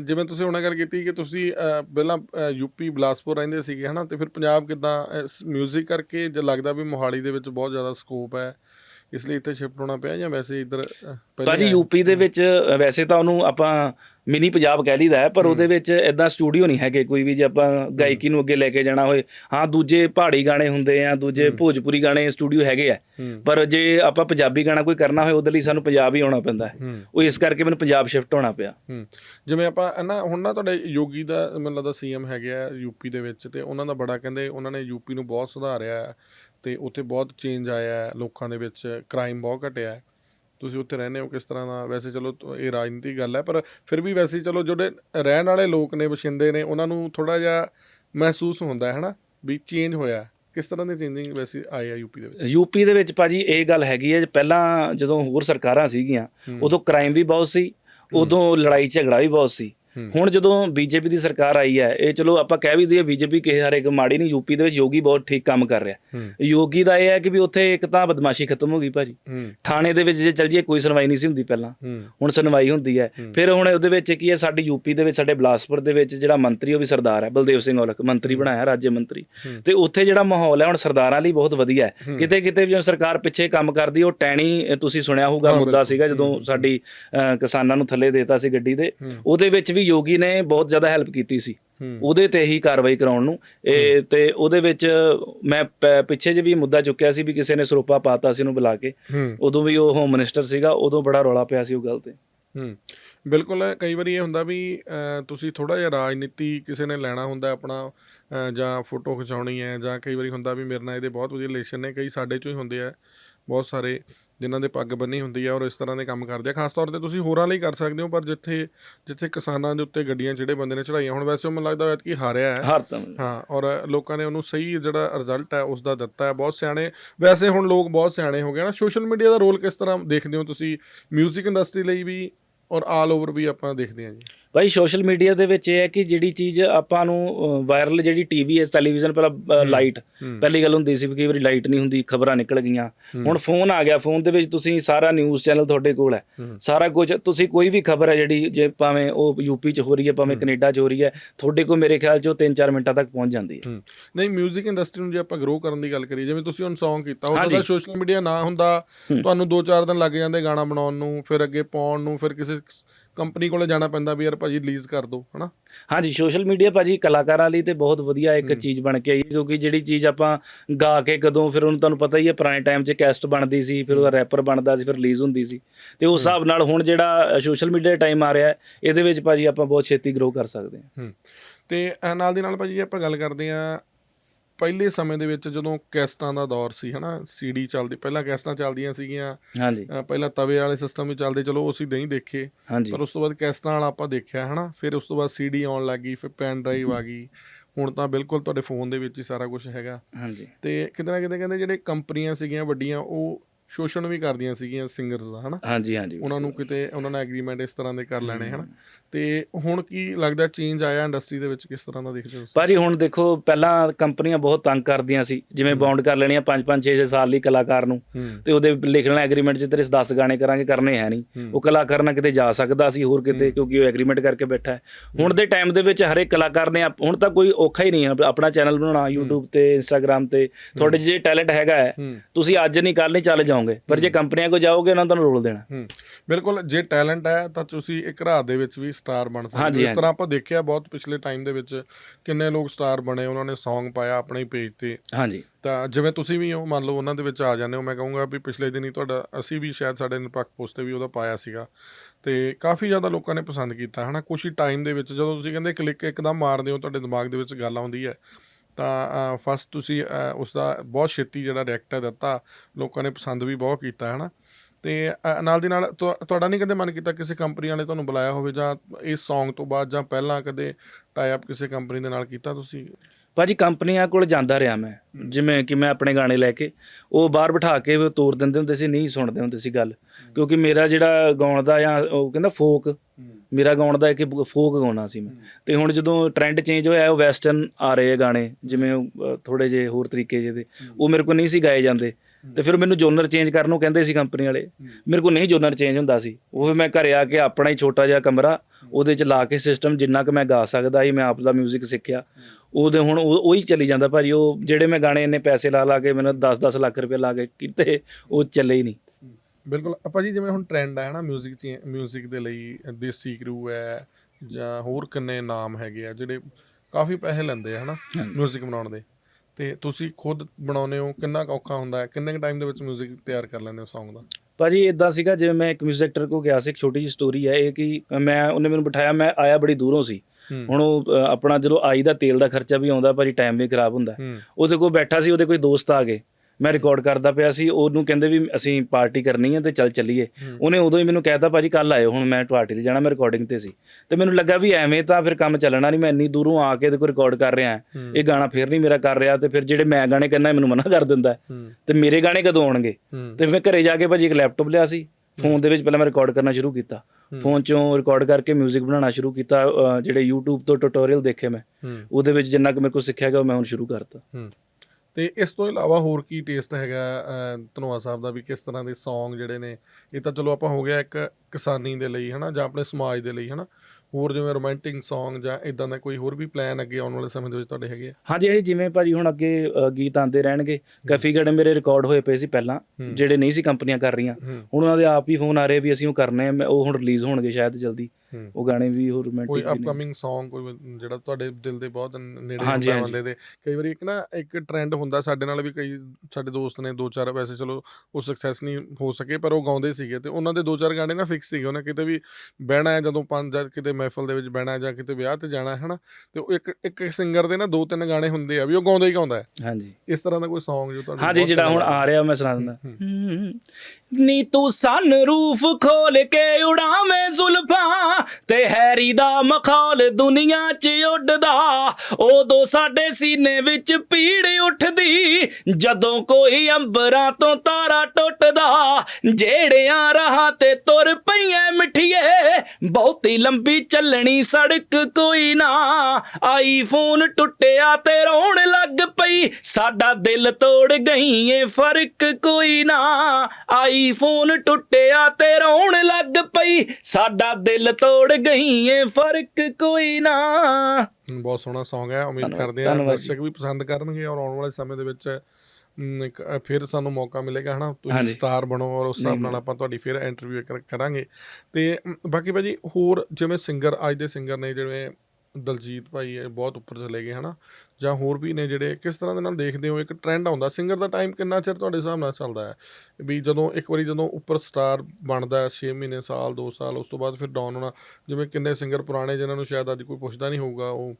ਜਿਵੇਂ ਤੁਸੀਂ ਉਹਨਾਂ ਗੱਲ ਕੀਤੀ ਕਿ ਤੁਸੀਂ ਪਹਿਲਾਂ ਯੂਪੀ ਬਿਲਾਸਪੁਰ ਰਹਿੰਦੇ ਸੀਗੇ ਹਨਾ? ਤੇ ਫਿਰ ਪੰਜਾਬ ਕਿਦਾਂ 뮤직 ਕਰਕੇ ਜੇ ਲੱਗਦਾ ਵੀ ਮੋਹਾਲੀ ਦੇ ਵਿੱਚ ਬਹੁਤ ਜ਼ਿਆਦਾ ਸਕੋਪ ਹੈ ਇਸ ਲਈ ਇੱਥੇ ਸ਼ਿਫਟ ਹੋਣਾ ਪਿਆ ਜਾਂ ਵੈਸੇ ਇੱਧਰ ਭਾਜੀ? ਯੂਪੀ ਦੇ ਵਿੱਚ ਵੈਸੇ ਤਾਂ ਉਹਨੂੰ ਆਪਾਂ ਮਿਨੀ ਪੰਜਾਬ ਕਹਿ ਲਈਦਾ ਪਰ ਉਹਦੇ ਵਿੱਚ ਇਦਾਂ ਸਟੂਡੀਓ ਨਹੀਂ ਹੈਗੇ ਕੋਈ ਵੀ ਜੇ ਆਪਾਂ ਗਾਇਕੀ ਨੂੰ ਅੱਗੇ ਲੈ ਕੇ ਜਾਣਾ ਹੋਏ ਹਾਂ ਦੂਜੇ ਪਹਾੜੀ ਗਾਣੇ ਹੁੰਦੇ ਆ ਦੂਜੇ ਭੋਜਪੁਰੀ ਗਾਣੇ ਸਟੂਡੀਓ ਹੈਗੇ ਆ ਪਰ ਜੇ ਆਪਾਂ ਪੰਜਾਬੀ ਗਾਣਾ ਕੋਈ ਕਰਨਾ ਹੋਏ ਉਹਦੇ ਲਈ ਸਾਨੂੰ ਪੰਜਾਬ ਹੀ ਆਉਣਾ ਪੈਂਦਾ ਹੈ। ਉਹ ਇਸ ਕਰਕੇ ਮੈਨੂੰ ਪੰਜਾਬ ਸ਼ਿਫਟ ਹੋਣਾ ਪਿਆ। ਜਿਵੇਂ ਆਪਾਂ ਨਾ ਹੁਣ ਨਾ ਤੁਹਾਡੇ ਯੋਗੀ ਦਾ ਮੈਨੂੰ ਲੱਗਦਾ ਸੀਐਮ ਹੈਗੇ ਆ ਯੂਪੀ ਦੇ ਵਿੱਚ ਤੇ ਉਹਨਾਂ ਦਾ ਬੜਾ ਕਹਿੰਦੇ ਉਹਨਾਂ ਨੇ ਯੂਪੀ ਨੂੰ ਬਹੁਤ ਸੁਧਾਰਿਆ ਤੇ ਉੱਥੇ ਬਹੁਤ ਚੇਂਜ ਆਇਆ ਲੋਕਾਂ ਦੇ ਵਿੱਚ ਕ੍ਰਾਈਮ ਬਹੁਤ ਘਟਿਆ ਹੈ। ਤੁਸੀਂ ਉੱਥੇ ਰਹਿੰਦੇ ਹੋ ਕਿਸ ਤਰ੍ਹਾਂ ਦਾ ਵੈਸੇ ਚਲੋ ਇਹ ਰਾਜਨੀਤਿਕ ਗੱਲ ਹੈ ਪਰ ਫਿਰ ਵੀ ਵੈਸੇ ਚਲੋ ਜਿਹੜੇ ਰਹਿਣ ਵਾਲੇ ਲੋਕ ਨੇ ਵਸਿੰਦੇ ਨੇ ਉਹਨਾਂ ਨੂੰ ਥੋੜਾ ਜਿਹਾ ਮਹਿਸੂਸ ਹੁੰਦਾ ਹੈ ਹਨਾ ਵੀ ਚੇਂਜ ਹੋਇਆ। ਕਿਸ ਤਰ੍ਹਾਂ ਦੇ ਚੇਂਜਿੰਗ ਵੈਸੇ ਆਏ ਆ ਯੂਪੀ ਦੇ ਵਿੱਚ ਯੂਪੀ ਦੇ ਵਿੱਚ ਭਾਜੀ ਇਹ ਗੱਲ ਹੈਗੀ ਹੈ ਪਹਿਲਾਂ ਜਦੋਂ ਹੋਰ ਸਰਕਾਰਾਂ ਸੀਗੀਆਂ। ਉਦੋਂ ਕ੍ਰਾਈਮ ਵੀ ਬਹੁਤ ਸੀ ਉਦੋਂ ਲੜਾਈ ਝਗੜਾ ਵੀ ਬਹੁਤ ਸੀ। ਹੁਣ ਜਦੋਂ ਬੀਜੇਪੀ ਦੀ ਸਰਕਾਰ ਆਈ ਹੈ ਇਹ ਚਲੋ ਆਪਾਂ ਕਹਿ ਵੀ ਦਈਏ ਬੀਜੇਪੀ ਕਿਸੇ ਹਰ ਇੱਕ ਮਾੜੀ ਨਹੀਂ ਯੂਪੀ ਦੇ ਵਿੱਚ ਯੋਗੀ ਬਹੁਤ ਠੀਕ ਕੰਮ ਕਰ ਰਿਹਾ। ਯੋਗੀ ਦਾ ਇਹ ਹੈ ਕਿ ਵੀ ਉੱਥੇ ਇੱਕ ਤਾਂ ਬਦਮਾਸ਼ੀ ਖਤਮ ਹੋ ਗਈ ਭਾਜੀ। ਥਾਣੇ ਦੇ ਵਿੱਚ ਜੇ ਚੱਲ ਜਾਈਏ ਕੋਈ ਸੁਣਵਾਈ ਨਹੀਂ ਸੀ ਹੁੰਦੀ ਪਹਿਲਾਂ। ਹੁਣ ਸੁਣਵਾਈ ਹੁੰਦੀ ਹੈ। ਫਿਰ ਹੁਣ ਉਹਦੇ ਵਿੱਚ ਕੀ ਹੈ ਸਾਡੀ ਯੂਪੀ ਦੇ ਵਿੱਚ ਸਾਡੇ ਬਲਾਸਪੁਰ ਦੇ ਵਿੱਚ ਜਿਹੜਾ ਮੰਤਰੀ ਉਹ ਵੀ ਸਰਦਾਰ ਹੈ ਬਲਦੇਵ ਸਿੰਘ ਔਲਖ ਮੰਤਰੀ ਬਣਾਇਆ ਰਾਜ ਮੰਤਰੀ। ਤੇ ਉੱਥੇ ਜਿਹੜਾ ਮਾਹੌਲ ਹੈ ਹੁਣ ਸਰਦਾਰਾਂ ਲਈ ਬਹੁਤ ਵਧੀਆ ਹੈ। ਕਿਤੇ ਕਿਤੇ ਜਦੋਂ ਸਰਕਾਰ ਪਿੱਛੇ ਕੰਮ ਕਰਦੀ ਉਹ ਟੈਣੀ ਤੁਸੀਂ ਸੁਣਿਆ ਹੋਊਗਾ ਮੁੱਦਾ ਸੀਗਾ ਜਦੋਂ ਸਾਡੀ ਕਿਸਾਨਾਂ ਨੂੰ ਥੱਲੇ ਦੇਤਾ ਸੀ ਗੱਡੀ ਦੇ। ਉਹਦੇ ਵਿੱਚ ਵੀ ਯੋਗੀ ਨੇ ਬਹੁਤ ਜ਼ਿਆਦਾ ਹੈਲਪ ਕੀਤੀ ਸੀ। ਉਹਦੇ ਤੇ ਹੀ ਕਾਰਵਾਈ ਕਰਾਉਣ ਨੂੰ। ਇਹ ਤੇ ਉਹਦੇ ਵਿੱਚ ਮੈਂ ਪਿੱਛੇ ਜੇ ਵੀ ਮੁੱਦਾ ਚੁੱਕਿਆ ਸੀ ਵੀ ਕਿਸੇ ਨੇ ਸਰੋਪਾ ਪਾਤਾ ਸੀ ਉਹਨੂੰ ਬੁਲਾ ਕੇ। ਉਦੋਂ ਵੀ ਉਹ ਹੋਮ ਮਿਨਿਸਟਰ ਸੀਗਾ ਉਦੋਂ ਬੜਾ ਰੌਲਾ ਪਿਆ ਸੀ ਉਹ ਗੱਲ ਤੇ। ਹੂੰ। ਬਿਲਕੁਲ ਕਈ ਵਾਰੀ ਇਹ ਹੁੰਦਾ ਵੀ ਤੁਸੀਂ ਥੋੜਾ ਜਿਹਾ ਰਾਜਨੀਤੀ ਕਿਸੇ ਨੇ ਲੈਣਾ ਹੁੰਦਾ ਆਪਣਾ ਜਾਂ ਫੋਟੋ ਖਿਚਾਉਣੀ ਹੈ ਜਾਂ ਕਈ ਵਾਰੀ ਹੁੰਦਾ ਵੀ ਮੇਰੇ ਨਾਲ ਇਹਦੇ ਬਹੁਤ ਵਧੀਆ ਰਿਲੇਸ਼ਨ ਨੇ ਕਈ ਸਾਡੇ ਚੋਂ ਹੀ ਹੁੰਦੇ ਆ ਬਹੁਤ ਸਾਰੇ। ਜਿਨ੍ਹਾਂ ਦੇ ਪੱਗ ਬੰਨੀ ਹੁੰਦੀ ਆ ਔਰ ਇਸ ਤਰ੍ਹਾਂ ਦੇ ਕੰਮ ਕਰਦੇ ਆ। ਖਾਸ ਤੌਰ ਤੇ ਤੁਸੀਂ ਹੋਰਾਂ ਲਈ ਕਰ ਸਕਦੇ ਹੋ ਪਰ ਜਿੱਥੇ ਜਿੱਥੇ ਕਿਸਾਨਾਂ ਦੇ ਉੱਤੇ ਗੱਡੀਆਂ ਜਿਹੜੇ ਬੰਦੇ ਨੇ ਚੜਾਈਆਂ ਹੁਣ ਵੈਸੇ ਉਹ ਮੈਨੂੰ ਲੱਗਦਾ ਕਿ ਹਾਰਿਆ ਹੈ। ਹਾਂ ਔਰ ਲੋਕਾਂ ਨੇ ਉਹਨੂੰ ਸਹੀ ਜਿਹੜਾ ਰਿਜ਼ਲਟ ਹੈ ਉਸ ਦਾ ਦਿੱਤਾ ਹੈ। ਬਹੁਤ ਸਿਆਣੇ ਵੈਸੇ ਹੁਣ ਲੋਕ ਬਹੁਤ ਸਿਆਣੇ ਹੋ ਗਏ ਨਾ। ਸੋਸ਼ਲ ਮੀਡੀਆ ਦਾ ਰੋਲ ਕਿਸ ਤਰ੍ਹਾਂ ਦੇਖਦੇ ਹੋ ਤੁਸੀਂ? 뮤직 ਇੰਡਸਟਰੀ ਲਈ ਵੀ ਔਰ ਆਲ ਓਵਰ ਵੀ ਆਪਾਂ ਦੇਖਦੇ ਹਾਂ ਜੀ। ਭਾਈ ਸੋਸ਼ਲ ਮੀਡੀਆ ਦੇ ਵਿੱਚ ਇਹ ਹੈ ਕਿ ਜਿਹੜੀ ਚੀਜ਼ ਆਪਾਂ ਨੂੰ ਵਾਇਰਲ ਜਿਹੜੀ ਟੀਵੀ ਹੈ ਟੈਲੀਵਿਜ਼ਨ ਪਹਿਲਾਂ ਲਾਈਟ ਪਹਿਲੀ ਗੱਲ ਹੁੰਦੀ ਸੀ ਕਈ ਵਾਰੀ ਲਾਈਟ ਨਹੀਂ ਹੁੰਦੀ ਖਬਰਾਂ ਨਿਕਲ ਗਈਆਂ। ਹੁਣ ਫੋਨ ਆ ਗਿਆ ਫੋਨ ਦੇ ਵਿੱਚ ਤੁਸੀਂ ਸਾਰਾ ਨਿਊਜ਼ ਚੈਨਲ ਤੁਹਾਡੇ ਕੋਲ ਹੈ। ਸਾਰਾ ਕੁਝ ਤੁਸੀਂ ਕੋਈ ਵੀ ਖਬਰ ਹੈ ਜਿਹੜੀ ਜੇ ਭਾਵੇਂ ਉਹ ਯੂਪੀ 'ਚ ਹੋ ਰਹੀ ਹੈ ਭਾਵੇਂ ਕੈਨੇਡਾ 'ਚ ਹੋ ਰਹੀ ਹੈ ਤੁਹਾਡੇ ਕੋਲ ਮੇਰੇ ਖਿਆਲ 'ਚ ਉਹ 3-4 ਮਿੰਟਾਂ ਤੱਕ ਪਹੁੰਚ ਜਾਂਦੀ ਹੈ। ਨਹੀਂ 뮤직 ਇੰਡਸਟਰੀ ਨੂੰ ਜੇ ਆਪਾਂ ਗਰੋ ਕਰਨ ਦੀ ਗੱਲ ਕਰੀਏ ਜਿਵੇਂ ਤੁਸੀਂ ਹੁਣ Song ਕੀਤਾ ਹੋ ਹਾਂਜੀ। ਸਕਦਾ ਸੋਸ਼ਲ ਮੀਡੀਆ ਨਾ ਹੁੰਦਾ ਤੁਹਾਨੂੰ 2-4 ਦਿਨ ਲੱਗ ਜਾਂਦੇ ਗਾਣਾ ਬਣਾਉਣ ਨੂੰ ਫਿਰ ਅੱਗੇ ਪਾਉਣ ਨੂੰ ਫਿਰ ਕਿਸੇ ਕੰਪਨੀ ਕੋਲੇ ਜਾਣਾ ਪੈਂਦਾ ਵੀ ਯਾਰ ਭਾਜੀ ਰਿਲੀਜ਼ ਕਰ ਦਿਓ ਹਨਾ? ਹਾਂਜੀ ਸੋਸ਼ਲ ਮੀਡੀਆ ਭਾਜੀ ਕਲਾਕਾਰਾਂ ਲਈ ਤੇ ਬਹੁਤ ਵਧੀਆ ਇੱਕ ਚੀਜ਼ ਬਣ ਕੇ ਆਈ ਹੈ ਕਿਉਂਕਿ ਜਿਹੜੀ ਚੀਜ਼ ਆਪਾਂ ਗਾ ਕੇ ਕਦੋਂ ਫਿਰ ਉਹਨੂੰ ਤੁਹਾਨੂੰ ਪਤਾ ਹੀ ਹੈ ਪੁਰਾਣੇ ਟਾਈਮ 'ਚ ਕੈਸਟ ਬਣਦੀ ਸੀ ਫਿਰ ਉਹਦਾ ਰੈਪਰ ਬਣਦਾ ਸੀ ਫਿਰ ਰਿਲੀਜ਼ ਹੁੰਦੀ ਸੀ। ਤੇ ਉਸ ਹਿਸਾਬ ਨਾਲ ਹੁਣ ਜਿਹੜਾ ਸੋਸ਼ਲ ਮੀਡੀਆ ਟਾਈਮ ਆ ਰਿਹਾ ਹੈ ਇਹਦੇ ਵਿੱਚ ਭਾਜੀ ਆਪਾਂ ਬਹੁਤ ਛੇਤੀ ਗਰੋ ਕਰ ਸਕਦੇ ਹਾਂ। ਹੂੰ। ਤੇ ਅਹ ਨਾਲ ਦੀ ਨਾਲ ਭਾਜੀ ਜੇ ਆਪਾਂ ਗੱਲ ਕਰਦੇ ਆ ਪਹਿਲੇ ਸਮੇਂ ਦੇ ਵਿੱਚ ਜਦੋਂ ਕੈਸਟਾਂ ਦਾ ਦੌਰ ਸੀ ਹਨਾ ਸੀਡੀ ਚੱਲਦੀ ਪਹਿਲਾਂ ਕੈਸਟਾਂ ਚੱਲਦੀਆਂ ਸੀਗੀਆਂ ਹਾਂਜੀ। ਪਹਿਲਾਂ ਤਵੇ ਵਾਲੇ ਸਿਸਟਮ ਵੀ ਚੱਲਦੇ ਚਲੋ ਅਸੀਂ ਨਹੀਂ ਦੇਖੇ ਹਾਂਜੀ। ਪਰ ਉਸ ਤੋਂ ਬਾਅਦ ਕੈਸਟਾਂ ਵਾਲਾ ਆਪਾਂ ਦੇਖਿਆ ਹਨਾ ਫਿਰ ਉਸ ਤੋਂ ਬਾਅਦ ਸੀਡੀ ਆਉਣ ਲੱਗੀ ਫਿਰ ਪੈਨ ਡਰਾਈਵ ਆ ਗਈ ਹੁਣ ਤਾਂ ਬਿਲਕੁਲ ਤੁਹਾਡੇ ਫੋਨ ਦੇ ਵਿੱਚ ਹੀ ਸਾਰਾ ਕੁਝ ਹੈਗਾ। ਹਾਂਜੀ। ਤੇ ਕਿਤੇ ਨਾ ਕਿਤੇ ਕਹਿੰਦੇ ਜਿਹੜੇ ਕੰਪਨੀਆਂ ਸੀਗੀਆਂ ਵੱਡੀਆਂ ਉਹ ਸ਼ੋਸ਼ਣ ਵੀ ਕਰਦੀਆਂ ਸੀਗੀਆਂ ਸਿੰਗਰਸ ਦਾ ਹਨਾ। ਹਾਂਜੀ ਹਾਂਜੀ। ਉਹਨਾਂ ਨੂੰ ਕਿਤੇ ਉਹਨਾਂ ਨਾਲ ਐਗਰੀਮੈਂਟ ਇਸ ਤਰ੍ਹਾਂ ਦੇ ਕਰ ਲੈਣੇ ਹਨਾ। ਤੇ ਹੁਣ ਕੀ ਲੱਗਦਾ ਚੇਂਜ ਆਇਆ ਇੰਡਸਟਰੀ ਦੇ ਵਿੱਚ ਕਿਸ ਤਰ੍ਹਾਂ ਦਾ ਦੇਖਦੇ ਹੋ ਤੁਸੀਂ? ਭਾਜੀ ਹੁਣ ਦੇਖੋ ਪਹਿਲਾਂ ਕੰਪਨੀਆਂ ਬਹੁਤ ਤੰਗ ਕਰਦੀਆਂ ਸੀ। ਜਿਵੇਂ ਬਾਉਂਡ ਕਰ ਲੈਣੀਆਂ 5 5 6 6 ਸਾਲ ਲਈ ਕਲਾਕਾਰ ਨੂੰ। ਤੇ ਉਹਦੇ ਲਿਖਣਾ ਐਗਰੀਮੈਂਟ 'ਚ ਤੇਰੇ 10 ਗਾਣੇ ਕਰਾਂਗੇ ਕਰਨੇ ਹੈ ਨਹੀਂ। ਉਹ ਕਲਾਕਾਰ ਨਾ ਕਿਤੇ ਜਾ ਸਕਦਾ ਸੀ ਹੋਰ ਕਿਤੇ ਕਿਉਂਕਿ ਉਹ ਐਗਰੀਮੈਂਟ ਕਰਕੇ ਬੈਠਾ ਹੈ। ਹੁਣ ਦੇ ਟਾਈਮ ਦੇ ਵਿੱਚ ਹਰੇਕ ਕਲਾਕਾਰ ਨੇ ਹੁਣ ਤਾਂ ਕੋਈ ਔਖਾ ਹੀ ਨਹੀਂ ਹੈ ਆਪਣਾ ਚੈਨਲ ਬਣਾਉਣਾ YouTube ਤੇ Instagram ਤੇ। ਤੁਹਾਡੇ ਜੇ ਟੈਲੈਂਟ ਹੈਗਾ ਹੈ ਤੁਸੀਂ ਅੱਜ ਨਹੀਂ ਕੱਲ ਨਹੀਂ ਚੱਲ ਜਾਓਗੇ। ਪਰ ਜੇ ਕੰਪਨੀਆਂ ਕੋ ਜਾਓਗੇ ਉਹਨਾਂ ਤੁਹਾਨੂੰ ਰੋਲ ਦੇਣਾ। ਬਿਲਕੁਲ ਜੇ ਟੈਲੈਂਟ ਹੈ ਤਾਂ ਤੁਸੀਂ ਇੱਕ ਰਾਤ ਦੇ ਵਿੱਚ ਵੀ ਸਟਾਰ ਬਣ ਸਕਦੇ। ਹੋ ਇਸ ਤਰ੍ਹਾਂ ਆਪਾਂ ਦੇਖਿਆ ਬਹੁਤ ਪਿਛਲੇ ਟਾਈਮ ਦੇ ਵਿੱਚ ਕਿੰਨੇ ਲੋਕ ਸਟਾਰ ਬਣੇ ਉਹਨਾਂ ਨੇ Song ਪਾਇਆ ਆਪਣੇ ਹੀ ਪੇਜ ਤੇ। ਹਾਂਜੀ। ਤਾਂ ਜਿਵੇਂ ਤੁਸੀਂ ਵੀ ਹੋ ਮੰਨ ਲਓ ਉਹਨਾਂ ਦੇ ਵਿੱਚ ਆ ਜਾਂਦੇ ਹੋ ਮੈਂ ਕਹੂੰਗਾ ਵੀ ਪਿਛਲੇ ਦਿਨੀ ਤੁਹਾਡਾ ਅਸੀਂ ਵੀ ਸ਼ਾਇਦ ਸਾਡੇ ਨਿਰਪੱਖ ਪੋਸਟ ਤੇ ਵੀ ਉਹਦਾ ਪਾਇਆ ਸੀਗਾ। ਤੇ ਕਾਫੀ ਜ਼ਿਆਦਾ ਲੋਕਾਂ ਨੇ ਪਸੰਦ ਕੀਤਾ ਹਨਾ? ਕੁਛ ਹੀ ਟਾਈਮ ਦੇ ਵਿੱਚ ਜਦੋਂ ਤੁਸੀਂ ਕਹਿੰਦੇ ਕਲਿੱਕ ਇੱਕਦਮ ਮਾਰਦੇ ਹੋ ਤੁਹਾਡੇ ਦਿਮਾਗ ਦੇ ਵਿੱਚ ਗੱਲ ਆਉਂਦੀ ਹੈ ਤਾਂ ਫਸਟ ਤੁਸੀਂ ਉਸ ਦਾ ਬਹੁਤ ਛੇਤੀ ਜਿਹੜਾ ਰਿਐਕਟ ਹੈ ਦਿੱਤਾ ਲੋਕਾਂ ਨੇ ਪਸੰਦ ਵੀ ਬਹੁਤ ਕੀਤਾ ਹਨਾ? ਤੇ ਨਾਲ ਦੀ ਨਾਲ ਤੁਹਾ- ਤੁਹਾਡਾ ਨਹੀਂ ਕਦੇ ਮਨ ਕੀਤਾ ਕਿਸੇ ਕੰਪਨੀ ਵਾਲੇ ਤੁਹਾਨੂੰ ਬੁਲਾਇਆ ਹੋਵੇ ਜਾਂ ਇਸ Song ਤੋਂ ਬਾਅਦ ਜਾਂ ਪਹਿਲਾਂ ਕਦੇ ਟਾਈ ਅਪ ਕਿਸੇ ਕੰਪਨੀ ਦੇ ਨਾਲ ਕੀਤਾ ਤੁਸੀਂ? ਭਾਜੀ ਕੰਪਨੀਆਂ ਕੋਲ ਜਾਂਦਾ ਰਿਹਾ ਮੈਂ। ਜਿਵੇਂ ਕਿ ਮੈਂ ਆਪਣੇ ਗਾਣੇ ਲੈ ਕੇ ਉਹ ਬਾਹਰ ਬਿਠਾ ਕੇ ਉਹ ਤੋਰ ਦਿੰਦੇ ਹੁੰਦੇ ਸੀ ਨਹੀਂ ਸੁਣਦੇ ਹੁੰਦੇ ਸੀ ਗੱਲ। ਕਿਉਂਕਿ ਮੇਰਾ ਜਿਹੜਾ ਗਾਉਣ ਦਾ ਜਾਂ ਉਹ ਕਹਿੰਦਾ ਫੋਕ ਮੇਰਾ ਗਾਉਣ ਦਾ ਇੱਕ ਫੋਕ ਗਾਉਣਾ ਸੀ ਮੈਂ। ਤੇ ਹੁਣ ਜਦੋਂ ਟ੍ਰੈਂਡ ਚੇਂਜ ਹੋਇਆ ਉਹ ਵੈਸਟਰਨ ਆ ਰਹੇ ਗਾਣੇ ਜਿਵੇਂ ਥੋੜੇ ਜੇ ਹੋਰ ਤਰੀਕੇ ਜਿਹੇ ਦੇ। ਉਹ ਮੇਰੇ ਕੋਲ ਨਹੀਂ ਸੀ ਗਾਏ ਜਾਂਦੇ। ਤੇ ਫਿਰ ਮੈਨੂੰ ਜੋਨਰ ਚੇਂਜ ਕਰਨ ਨੂੰ ਕਹਿੰਦੇ ਸੀ ਕੰਪਨੀ ਵਾਲੇ ਮੇਰੇ ਕੋਲ ਨਹੀਂ ਜੋਨਰ ਚੇਂਜ ਹੁੰਦਾ ਸੀ ਉਹ ਫਿਰ ਮੈਂ ਘਰੇ ਆ ਕੇ ਆਪਣਾ ਹੀ ਛੋਟਾ ਜਿਹਾ ਕਮਰਾ ਉਹਦੇ ਚ ਲਾ ਕੇ ਸਿਸਟਮ ਜਿੰਨਾ ਕੁ ਮੈਂ ਗਾ ਸਕਦਾ ਸੀ ਮੈਂ ਆਪ ਦਾ 뮤직 ਸਿੱਖਿਆ ਉਹਦੇ ਹੁਣ ਉਹ ਉਹੀ ਚੱਲੀ ਜਾਂਦਾ ਭਾਜੀ ਉਹ ਜਿਹੜੇ ਮੈਂ ਗਾਣੇ ਇੰਨੇ ਪੈਸੇ ਲਾ ਲਾ ਕੇ ਮੈਨੂੰ 10-10 ਲੱਖ ਰੁਪਏ ਲਾ ਕੇ ਕੀਤੇ ਉਹ ਚੱਲੇ ਹੀ ਨਹੀਂ ਬਿਲਕੁਲ ਆਪਾਂ ਜੀ ਜਿਵੇਂ ਹੁਣ ਟ੍ਰੈਂਡ ਹੈ ਨਾ 뮤직 ਚ 뮤직 ਦੇ ਲਈ ਦੇਸੀ ਕਰੂ ਹੈ ਜਾਂ ਹੋਰ ਕਿੰਨੇ ਨਾਮ ਹੈਗੇ ਆ ਜਿਹੜੇ ਕਾਫੀ ਪੈਸੇ ਲੈਂਦੇ ਆ ਹਨਾ 뮤직 ਬਣਾਉਣ ਦੇ ਤੇ ਤੁਸੀਂ ਖੁਦ ਬਣਾਉਨੇ ਹੋ? ਕਿੰਨਾ ਔਖਾ ਹੁੰਦਾ ਹੈ? ਕਿੰਨੇ ਟਾਈਮ ਦੇ ਵਿੱਚ 뮤직 ਤਿਆਰ ਕਰ ਲੈਂਦੇ ਹੋ Song ਦਾ? ਭਾਜੀ ਇਦਾਂ ਸੀਗਾ ਜਿਵੇਂ ਮੈਂ ਇੱਕ ਮਿਊਜ਼ਿਕ ਡਾਇਰੈਕਟਰ ਕੋ ਗਿਆ ਸੀ ਇੱਕ ਛੋਟੀ ਜਿਹੀ ਸਟੋਰੀ ਹੈ ਇਹ ਕਿ ਮੈਂ ਉਹਨੇ ਮੈਨੂੰ ਬਿਠਾਇਆ ਮੈਂ ਆਇਆ ਬੜੀ ਦੂਰੋਂ ਸੀ। ਹੁਣ ਉਹ ਆਪਣਾ ਜਦੋਂ ਆਈ ਦਾ ਤੇਲ ਦਾ ਖਰਚਾ ਵੀ ਆਉਂਦਾ ਭਾਜੀ ਟਾਈਮ ਵੀ ਖਰਾਬ ਹੁੰਦਾ। ਉਹਦੇ ਕੋਲ ਬੈਠਾ ਸੀ ਉਹਦੇ ਕੋਈ ਦੋਸਤ ਆ ਗਏ। ਮੈਂ ਰਿਕਾਰਡ ਕਰਦਾ ਪਿਆ ਸੀ ਉਹਨੂੰ ਕਹਿੰਦੇ ਵੀ ਅਸੀਂ ਪਾਰਟੀ ਕਰਨੀ ਹੈ ਤੇ ਚੱਲ ਚੱਲੀਏ। ਉਹਨੇ ਉਦੋਂ ਹੀ ਮੈਨੂੰ ਕਹਿਤਾ ਭਾਜੀ ਕੱਲ ਆਇਓ ਹੁਣ ਮੈਂ ਪਾਰਟੀ ਤੇ ਜਾਣਾ ਮੈਂ ਰਿਕਾਰਡਿੰਗ ਤੇ ਸੀ। ਤੇ ਮੈਨੂੰ ਲੱਗਾ ਵੀ ਐਵੇਂ ਤਾਂ ਫਿਰ ਕੰਮ ਚੱਲਣਾ ਨਹੀਂ ਮੈਂ ਇੰਨੀ ਦੂਰੋਂ ਆ ਕੇ ਇਹਦੇ ਕੋਲ ਰਿਕਾਰਡ ਕਰ ਰਿਹਾ। ਇਹ ਗਾਣਾ ਫੇਰ ਨਹੀਂ ਮੇਰਾ ਕਰ ਰਿਹਾ ਤੇ ਫਿਰ ਜਿਹੜੇ ਮੈਂ ਗਾਣੇ ਕਰਨਾ ਇਹ ਮੈਨੂੰ ਮਨਾ ਕਰ ਦਿੰਦਾ। ਤੇ ਮੇਰੇ ਗਾਣੇ ਕਦੋਂ ਆਉਣਗੇ? ਤੇ ਮੈਂ ਘਰੇ ਜਾ ਕੇ ਭਾਜੀ ਇੱਕ ਲੈਪਟਾਪ ਲਿਆ ਸੀ। ਫੋਨ ਦੇ ਵਿੱਚ ਪਹਿਲਾਂ ਮੈਂ ਰਿਕਾਰਡ ਕਰਨਾ ਸ਼ੁਰੂ ਕੀਤਾ। ਫੋਨ ਚੋਂ ਰਿਕਾਰਡ ਕਰਕੇ 뮤직 ਬਣਾਉਣਾ ਸ਼ੁਰੂ ਕੀਤਾ ਜਿਹੜੇ YouTube ਤੋਂ ਟਿਊਟੋਰੀਅਲ ਦੇਖੇ ਮੈਂ। ਉਹਦੇ ਵਿੱਚ ਜਿੰਨਾ ਕੁ ਮੇਰੇ ਕੋਲ ਸਿੱਖਿਆ ਗਿਆ ਉਹ ਮੈਂ ਹੁਣ ਸ਼ੁਰੂ ਕਰਤਾ। ਤੇ ਇਸ ਤੋਂ ਇਲਾਵਾ ਹੋਰ ਕੀ ਟੇਸਟ ਹੈਗਾ ਧਨੋਆ ਸਾਹਿਬ ਦਾ ਵੀ ਕਿਸ ਤਰ੍ਹਾਂ ਦੇ Song ਜਿਹੜੇ ਨੇ ਇਹ ਤਾਂ ਚਲੋ ਆਪਾਂ ਹੋ ਗਿਆ ਇੱਕ ਕਿਸਾਨੀ ਦੇ ਲਈ ਹਨਾ ਜਾਂ ਆਪਣੇ ਸਮਾਜ ਦੇ ਲਈ ਹਨਾ। ਹੋਰ ਜਿਵੇਂ ਰੋਮਾਂਟਿਕ Song ਜਾਂ ਇਦਾਂ ਦਾ ਕੋਈ ਹੋਰ ਵੀ ਪਲਾਨ ਅੱਗੇ ਆਉਣ ਵਾਲੇ ਸਮੇਂ ਦੇ ਵਿੱਚ ਤੁਹਾਡੇ ਹੈਗੇ ਆ? ਹਾਂਜੀ ਇਹ ਜਿਵੇਂ ਭਾਜੀ ਹੁਣ ਅੱਗੇ ਗੀਤ ਆਉਂਦੇ ਰਹਿਣਗੇ ਕਾਫੀ ਗਾਣੇ ਮੇਰੇ ਰਿਕਾਰਡ ਹੋਏ ਪਏ ਸੀ ਪਹਿਲਾਂ। ਜਿਹੜੇ ਨਹੀਂ ਸੀ ਕੰਪਨੀਆਂ ਕਰ ਰਹੀਆਂ। ਹੁਣ ਉਹਨਾਂ ਦੇ ਆਪ ਹੀ ਫੋਨ ਆ ਰਹੇ ਵੀ ਅਸੀਂ ਉਹ ਕਰਨੇ ਆ ਉਹ ਹੁਣ ਰਿਲੀਜ਼ ਹੋਣਗੇ ਸ਼ਾਇਦ ਜਲਦੀ। ਉਹ ਗਾਣੇ ਵੀ ਹੋਰ ਕੋਈ ਰੋਮਾਂਟਿਕ ਅਪਕਮਿੰਗ Song ਕੋਈ ਜਿਹੜਾ ਤੁਹਾਡੇ ਦਿਲ ਦੇ ਬਹੁਤ ਨੇੜੇ ਹੁੰਦਾ। ਬੰਦੇ ਦੇ। ਕਈ ਵਾਰੀ ਇੱਕ ਨਾ ਇੱਕ ਟ੍ਰੈਂਡ ਹੁੰਦਾ ਸਾਡੇ ਨਾਲ ਵੀ ਕਈ ਸਾਡੇ ਦੋਸਤ ਨੇ ਦੋ ਚਾਰ ਵੈਸੇ ਚਲੋ ਉਹ ਸਕਸੈਸ ਨਹੀਂ ਹੋ ਸਕੇ ਪਰ ਉਹ ਗਾਉਂਦੇ ਸੀਗੇ ਤੇ ਉਹਨਾਂ ਦੇ ਦੋ ਚਾਰ ਗਾਣੇ ਨਾ ਫਿਕਸ ਸੀਗੇ। ਉਹਨੇ ਕਿਤੇ ਵੀ ਬਹਿਣਾ ਹੈ ਜਦੋਂ ਪੰਜ ਜਾਂ ਕਿਤੇ ਮਹਿਫਲ ਦੇ ਵਿੱਚ ਬਹਿਣਾ ਜਾਂ ਕਿਤੇ ਵਿਆਹ ਤੇ ਜਾਣਾ ਹੈ ਹਨਾ? ਤੇ ਉਹ ਇੱਕ ਇੱਕ ਸਿੰਗਰ ਦੇ ਨਾ ਦੋ ਤਿੰਨ ਗਾਣੇ ਹੁੰਦੇ ਆ ਵੀ ਉਹ ਗਾਉਂਦਾ ਹੀ ਗਾਉਂਦਾ ਹੈ। ਹਾਂਜੀ। ਇਸ ਤਰ੍ਹਾਂ ਦਾ ਕੋਈ Song ਜੋ ਤੁਹਾਨੂੰ ਹਾਂਜੀ ਜਿਹੜਾ ਹੁਣ ਆ ਰਿਹਾ ਮੈਂ ਸੁਣਾ ਦਿੰਦਾ। ਨੀ ਤੂੰ ਸਨ ਰੂਫ ਖੋਲ ਕੇ ਉਡਾਵੇਂ ਜ਼ੁਲਫਾਂ। ਤੇ ਹੈਰੀ ਦਾ ਮਖੌਲ ਦੁਨੀਆ 'ਚ ਉੱਡਦਾ। ਉਦੋਂ ਸਾਡੇ ਸੀਨੇ ਵਿੱਚ ਪੀੜ ਉੱਠਦੀ। ਜਦੋਂ ਕੋਈ ਅੰਬਰਾਂ ਤੋਂ ਤਾਰਾ ਟੁੱਟਦਾ, ਜਿਹੜਿਆਂ ਰਾਹਾਂ ਤੇ ਤੁਰ ਪਈਆਂ ਮਿੱਠੀਏ। ਬਹੁਤੀ ਲੰਬੀ ਚੱਲਣੀ ਸੜਕ ਕੋਈ ਨਾ। ਆਈਫੋਨ ਟੁੱਟਿਆ ਤੇ ਰੋਣ ਲੱਗ ਪਈ। ਸਾਡਾ ਦਿਲ ਤੋੜ ਗਈ ਏ, ਫ਼ਰਕ ਕੋਈ ਨਾ। ਆਈਫੋਨ ਟੁੱਟਿਆ ਤੇ ਰੋਣ ਲੱਗ ਪਈ। ਸਾਡਾ ਦਿਲ ਤੋੜ ਗਈ ਏ ਫ਼ਰਕ ਕੋਈ ਨਾ। ਬਹੁਤ ਸੋਹਣਾ Song ਹੈ ਉਮੀਦ ਕਰਦੇ ਹਾਂ। ਦਰਸ਼ਕ ਵੀ ਪਸੰਦ ਕਰਨਗੇ ਔਰ ਆਉਣ ਵਾਲੇ ਸਮੇਂ ਦੇ ਵਿੱਚ ਫਿਰ ਸਾਨੂੰ ਮੌਕਾ ਮਿਲੇਗਾ ਹਨਾ? ਤੁਸੀਂ। ਸਟਾਰ ਬਣੋ ਔਰ ਉਸ ਹਿਸਾਬ ਨਾਲ ਆਪਾਂ ਤੁਹਾਡੀ ਫਿਰ ਇੰਟਰਵਿਊ ਕਰਾਂਗੇ। ਤੇ ਬਾਕੀ ਭਾਜੀ ਹੋਰ ਜਿਵੇਂ ਸਿੰਗਰ ਅੱਜ ਦੇ ਸਿੰਗਰ ਨੇ ਜਿਵੇਂ ਦਲਜੀਤ ਭਾਈ ਬਹੁਤ ਉੱਪਰ ਚਲੇ ਗਏ ਹਨਾ? ਜਾਂ ਹੋਰ ਵੀ ਨੇ ਜਿਹੜੇ ਕਿਸ ਤਰ੍ਹਾਂ ਦੇ ਨਾਲ ਦੇਖਦੇ ਹੋ? ਇੱਕ ਟ੍ਰੈਂਡ ਆਉਂਦਾ ਸਿੰਗਰ ਦਾ ਟਾਈਮ ਕਿੰਨਾ ਚਿਰ ਤੁਹਾਡੇ ਹਿਸਾਬ ਨਾਲ ਚੱਲਦਾ ਹੈ? ਵੀ ਜਦੋਂ ਇੱਕ ਵਾਰੀ ਜਦੋਂ ਉੱਪਰ ਸਟਾਰ ਬਣਦਾ ਹੈ 6 ਮਹੀਨੇ ਸਾਲ 2 ਸਾਲ ਉਸ ਤੋਂ ਬਾਅਦ ਫਿਰ ਡਾਊਨ ਹੋਣਾ ਜਿਵੇਂ ਕਿੰਨੇ ਸਿੰਗਰ ਪੁਰਾਣੇ ਜਿਨ੍ਹਾਂ ਨੂੰ ਸ਼ਾਇਦ ਅੱਜ ਕੋਈ ਪੁੱਛਦਾ ਨਹੀਂ ਹੋਊਗਾ ਉਹ।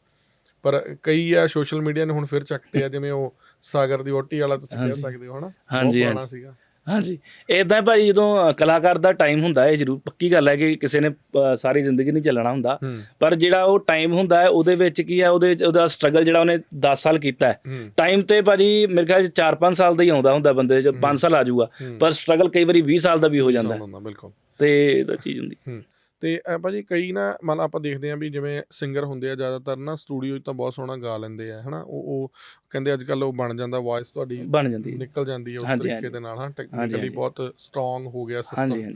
ਪਰ ਕਈ ਆ ਸੋਸ਼ਲ ਮੀਡੀਆ ਨੇ ਹੁਣ ਫਿਰ ਚੱਕਤੇ ਆ ਜਿਵੇਂ ਉਹ ਸਾਗਰ ਦੀ ਵੋਟੀ ਵਾਲਾ ਤੁਸੀਂ ਕਹਿ। ਸਕਦੇ ਹੋ ਹਨਾ? ਹਾਂਜੀ, ਹਾਂਜੀ। ਸੀਗਾ। ਹਾਂਜੀ। ਇਦਾਂ ਭਾਈ ਜਦੋਂ ਕਲਾਕਾਰ ਦਾ ਟਾਈਮ ਹੁੰਦਾ ਹੈ ਜ਼ਰੂਰ ਪੱਕੀ ਗੱਲ ਹੈ ਕਿ ਕਿਸੇ ਨੇ ਸਾਰੀ ਜ਼ਿੰਦਗੀ ਨਹੀਂ ਚੱਲਣਾ ਹੁੰਦਾ। ਪਰ ਜਿਹੜਾ ਉਹ ਟਾਈਮ ਹੁੰਦਾ ਹੈ ਉਹਦੇ ਵਿੱਚ ਕੀ ਹੈ ਉਹਦੇ ਵਿੱਚ ਉਹਦਾ ਸਟਰਗਲ ਜਿਹੜਾ ਉਹਨੇ 10 ਸਾਲ ਕੀਤਾ ਹੈ। ਟਾਈਮ ਤੇ ਭਾਜੀ ਮੇਰੇ ਖਿਆਲ 'ਚ 4-5 ਸਾਲ ਦਾ ਹੀ ਆਉਂਦਾ ਹੁੰਦਾ ਬੰਦੇ ਚ 5 ਸਾਲ ਆ ਜਾਊਗਾ। ਹੂੰ। ਪਰ ਸਟਰਗਲ ਕਈ ਵਾਰੀ 20 ਸਾਲ ਦਾ ਵੀ ਹੋ ਜਾਂਦਾ। ਹੈ। ਬਿਲਕੁਲ। ਤੇ ਇਹ ਚੀਜ਼ ਹੁੰਦੀ। ਹੂੰ। ਤੇ ਭਾਜੀ ਕਈ ਨਾ ਮੰਨ ਆਪਾਂ ਦੇਖਦੇ ਆ ਵੀ ਜਿਵੇਂ ਸਿੰਗਰ ਹੁੰਦੇ ਆ ਜ਼ਿਆਦਾਤਰ ਨਾ ਸਟੂਡੀਓ 'ਚ ਤਾਂ ਬਹੁਤ ਸੋਹਣਾ ਗਾ ਲੈਂਦੇ ਆ ਹਨਾ? ਉਹ ਉਹ ਕਹਿੰਦੇ ਅੱਜ ਕੱਲ ਉਹ ਬਣ ਜਾਂਦਾ ਵਾਇਸ ਤੁਹਾਡੀ ਬਣ ਜਾਂਦੀ ਨਿਕਲ ਜਾਂਦੀ ਹੈ ਉਸ ਤਰੀਕੇ। ਦੇ ਨਾਲ ਹਾਂ ਟੈਕਨੀਕਲੀ। ਬਹੁਤ ਸਟਰੋਂਗ ਹੋ ਗਿਆ ਸਿਸਟਮ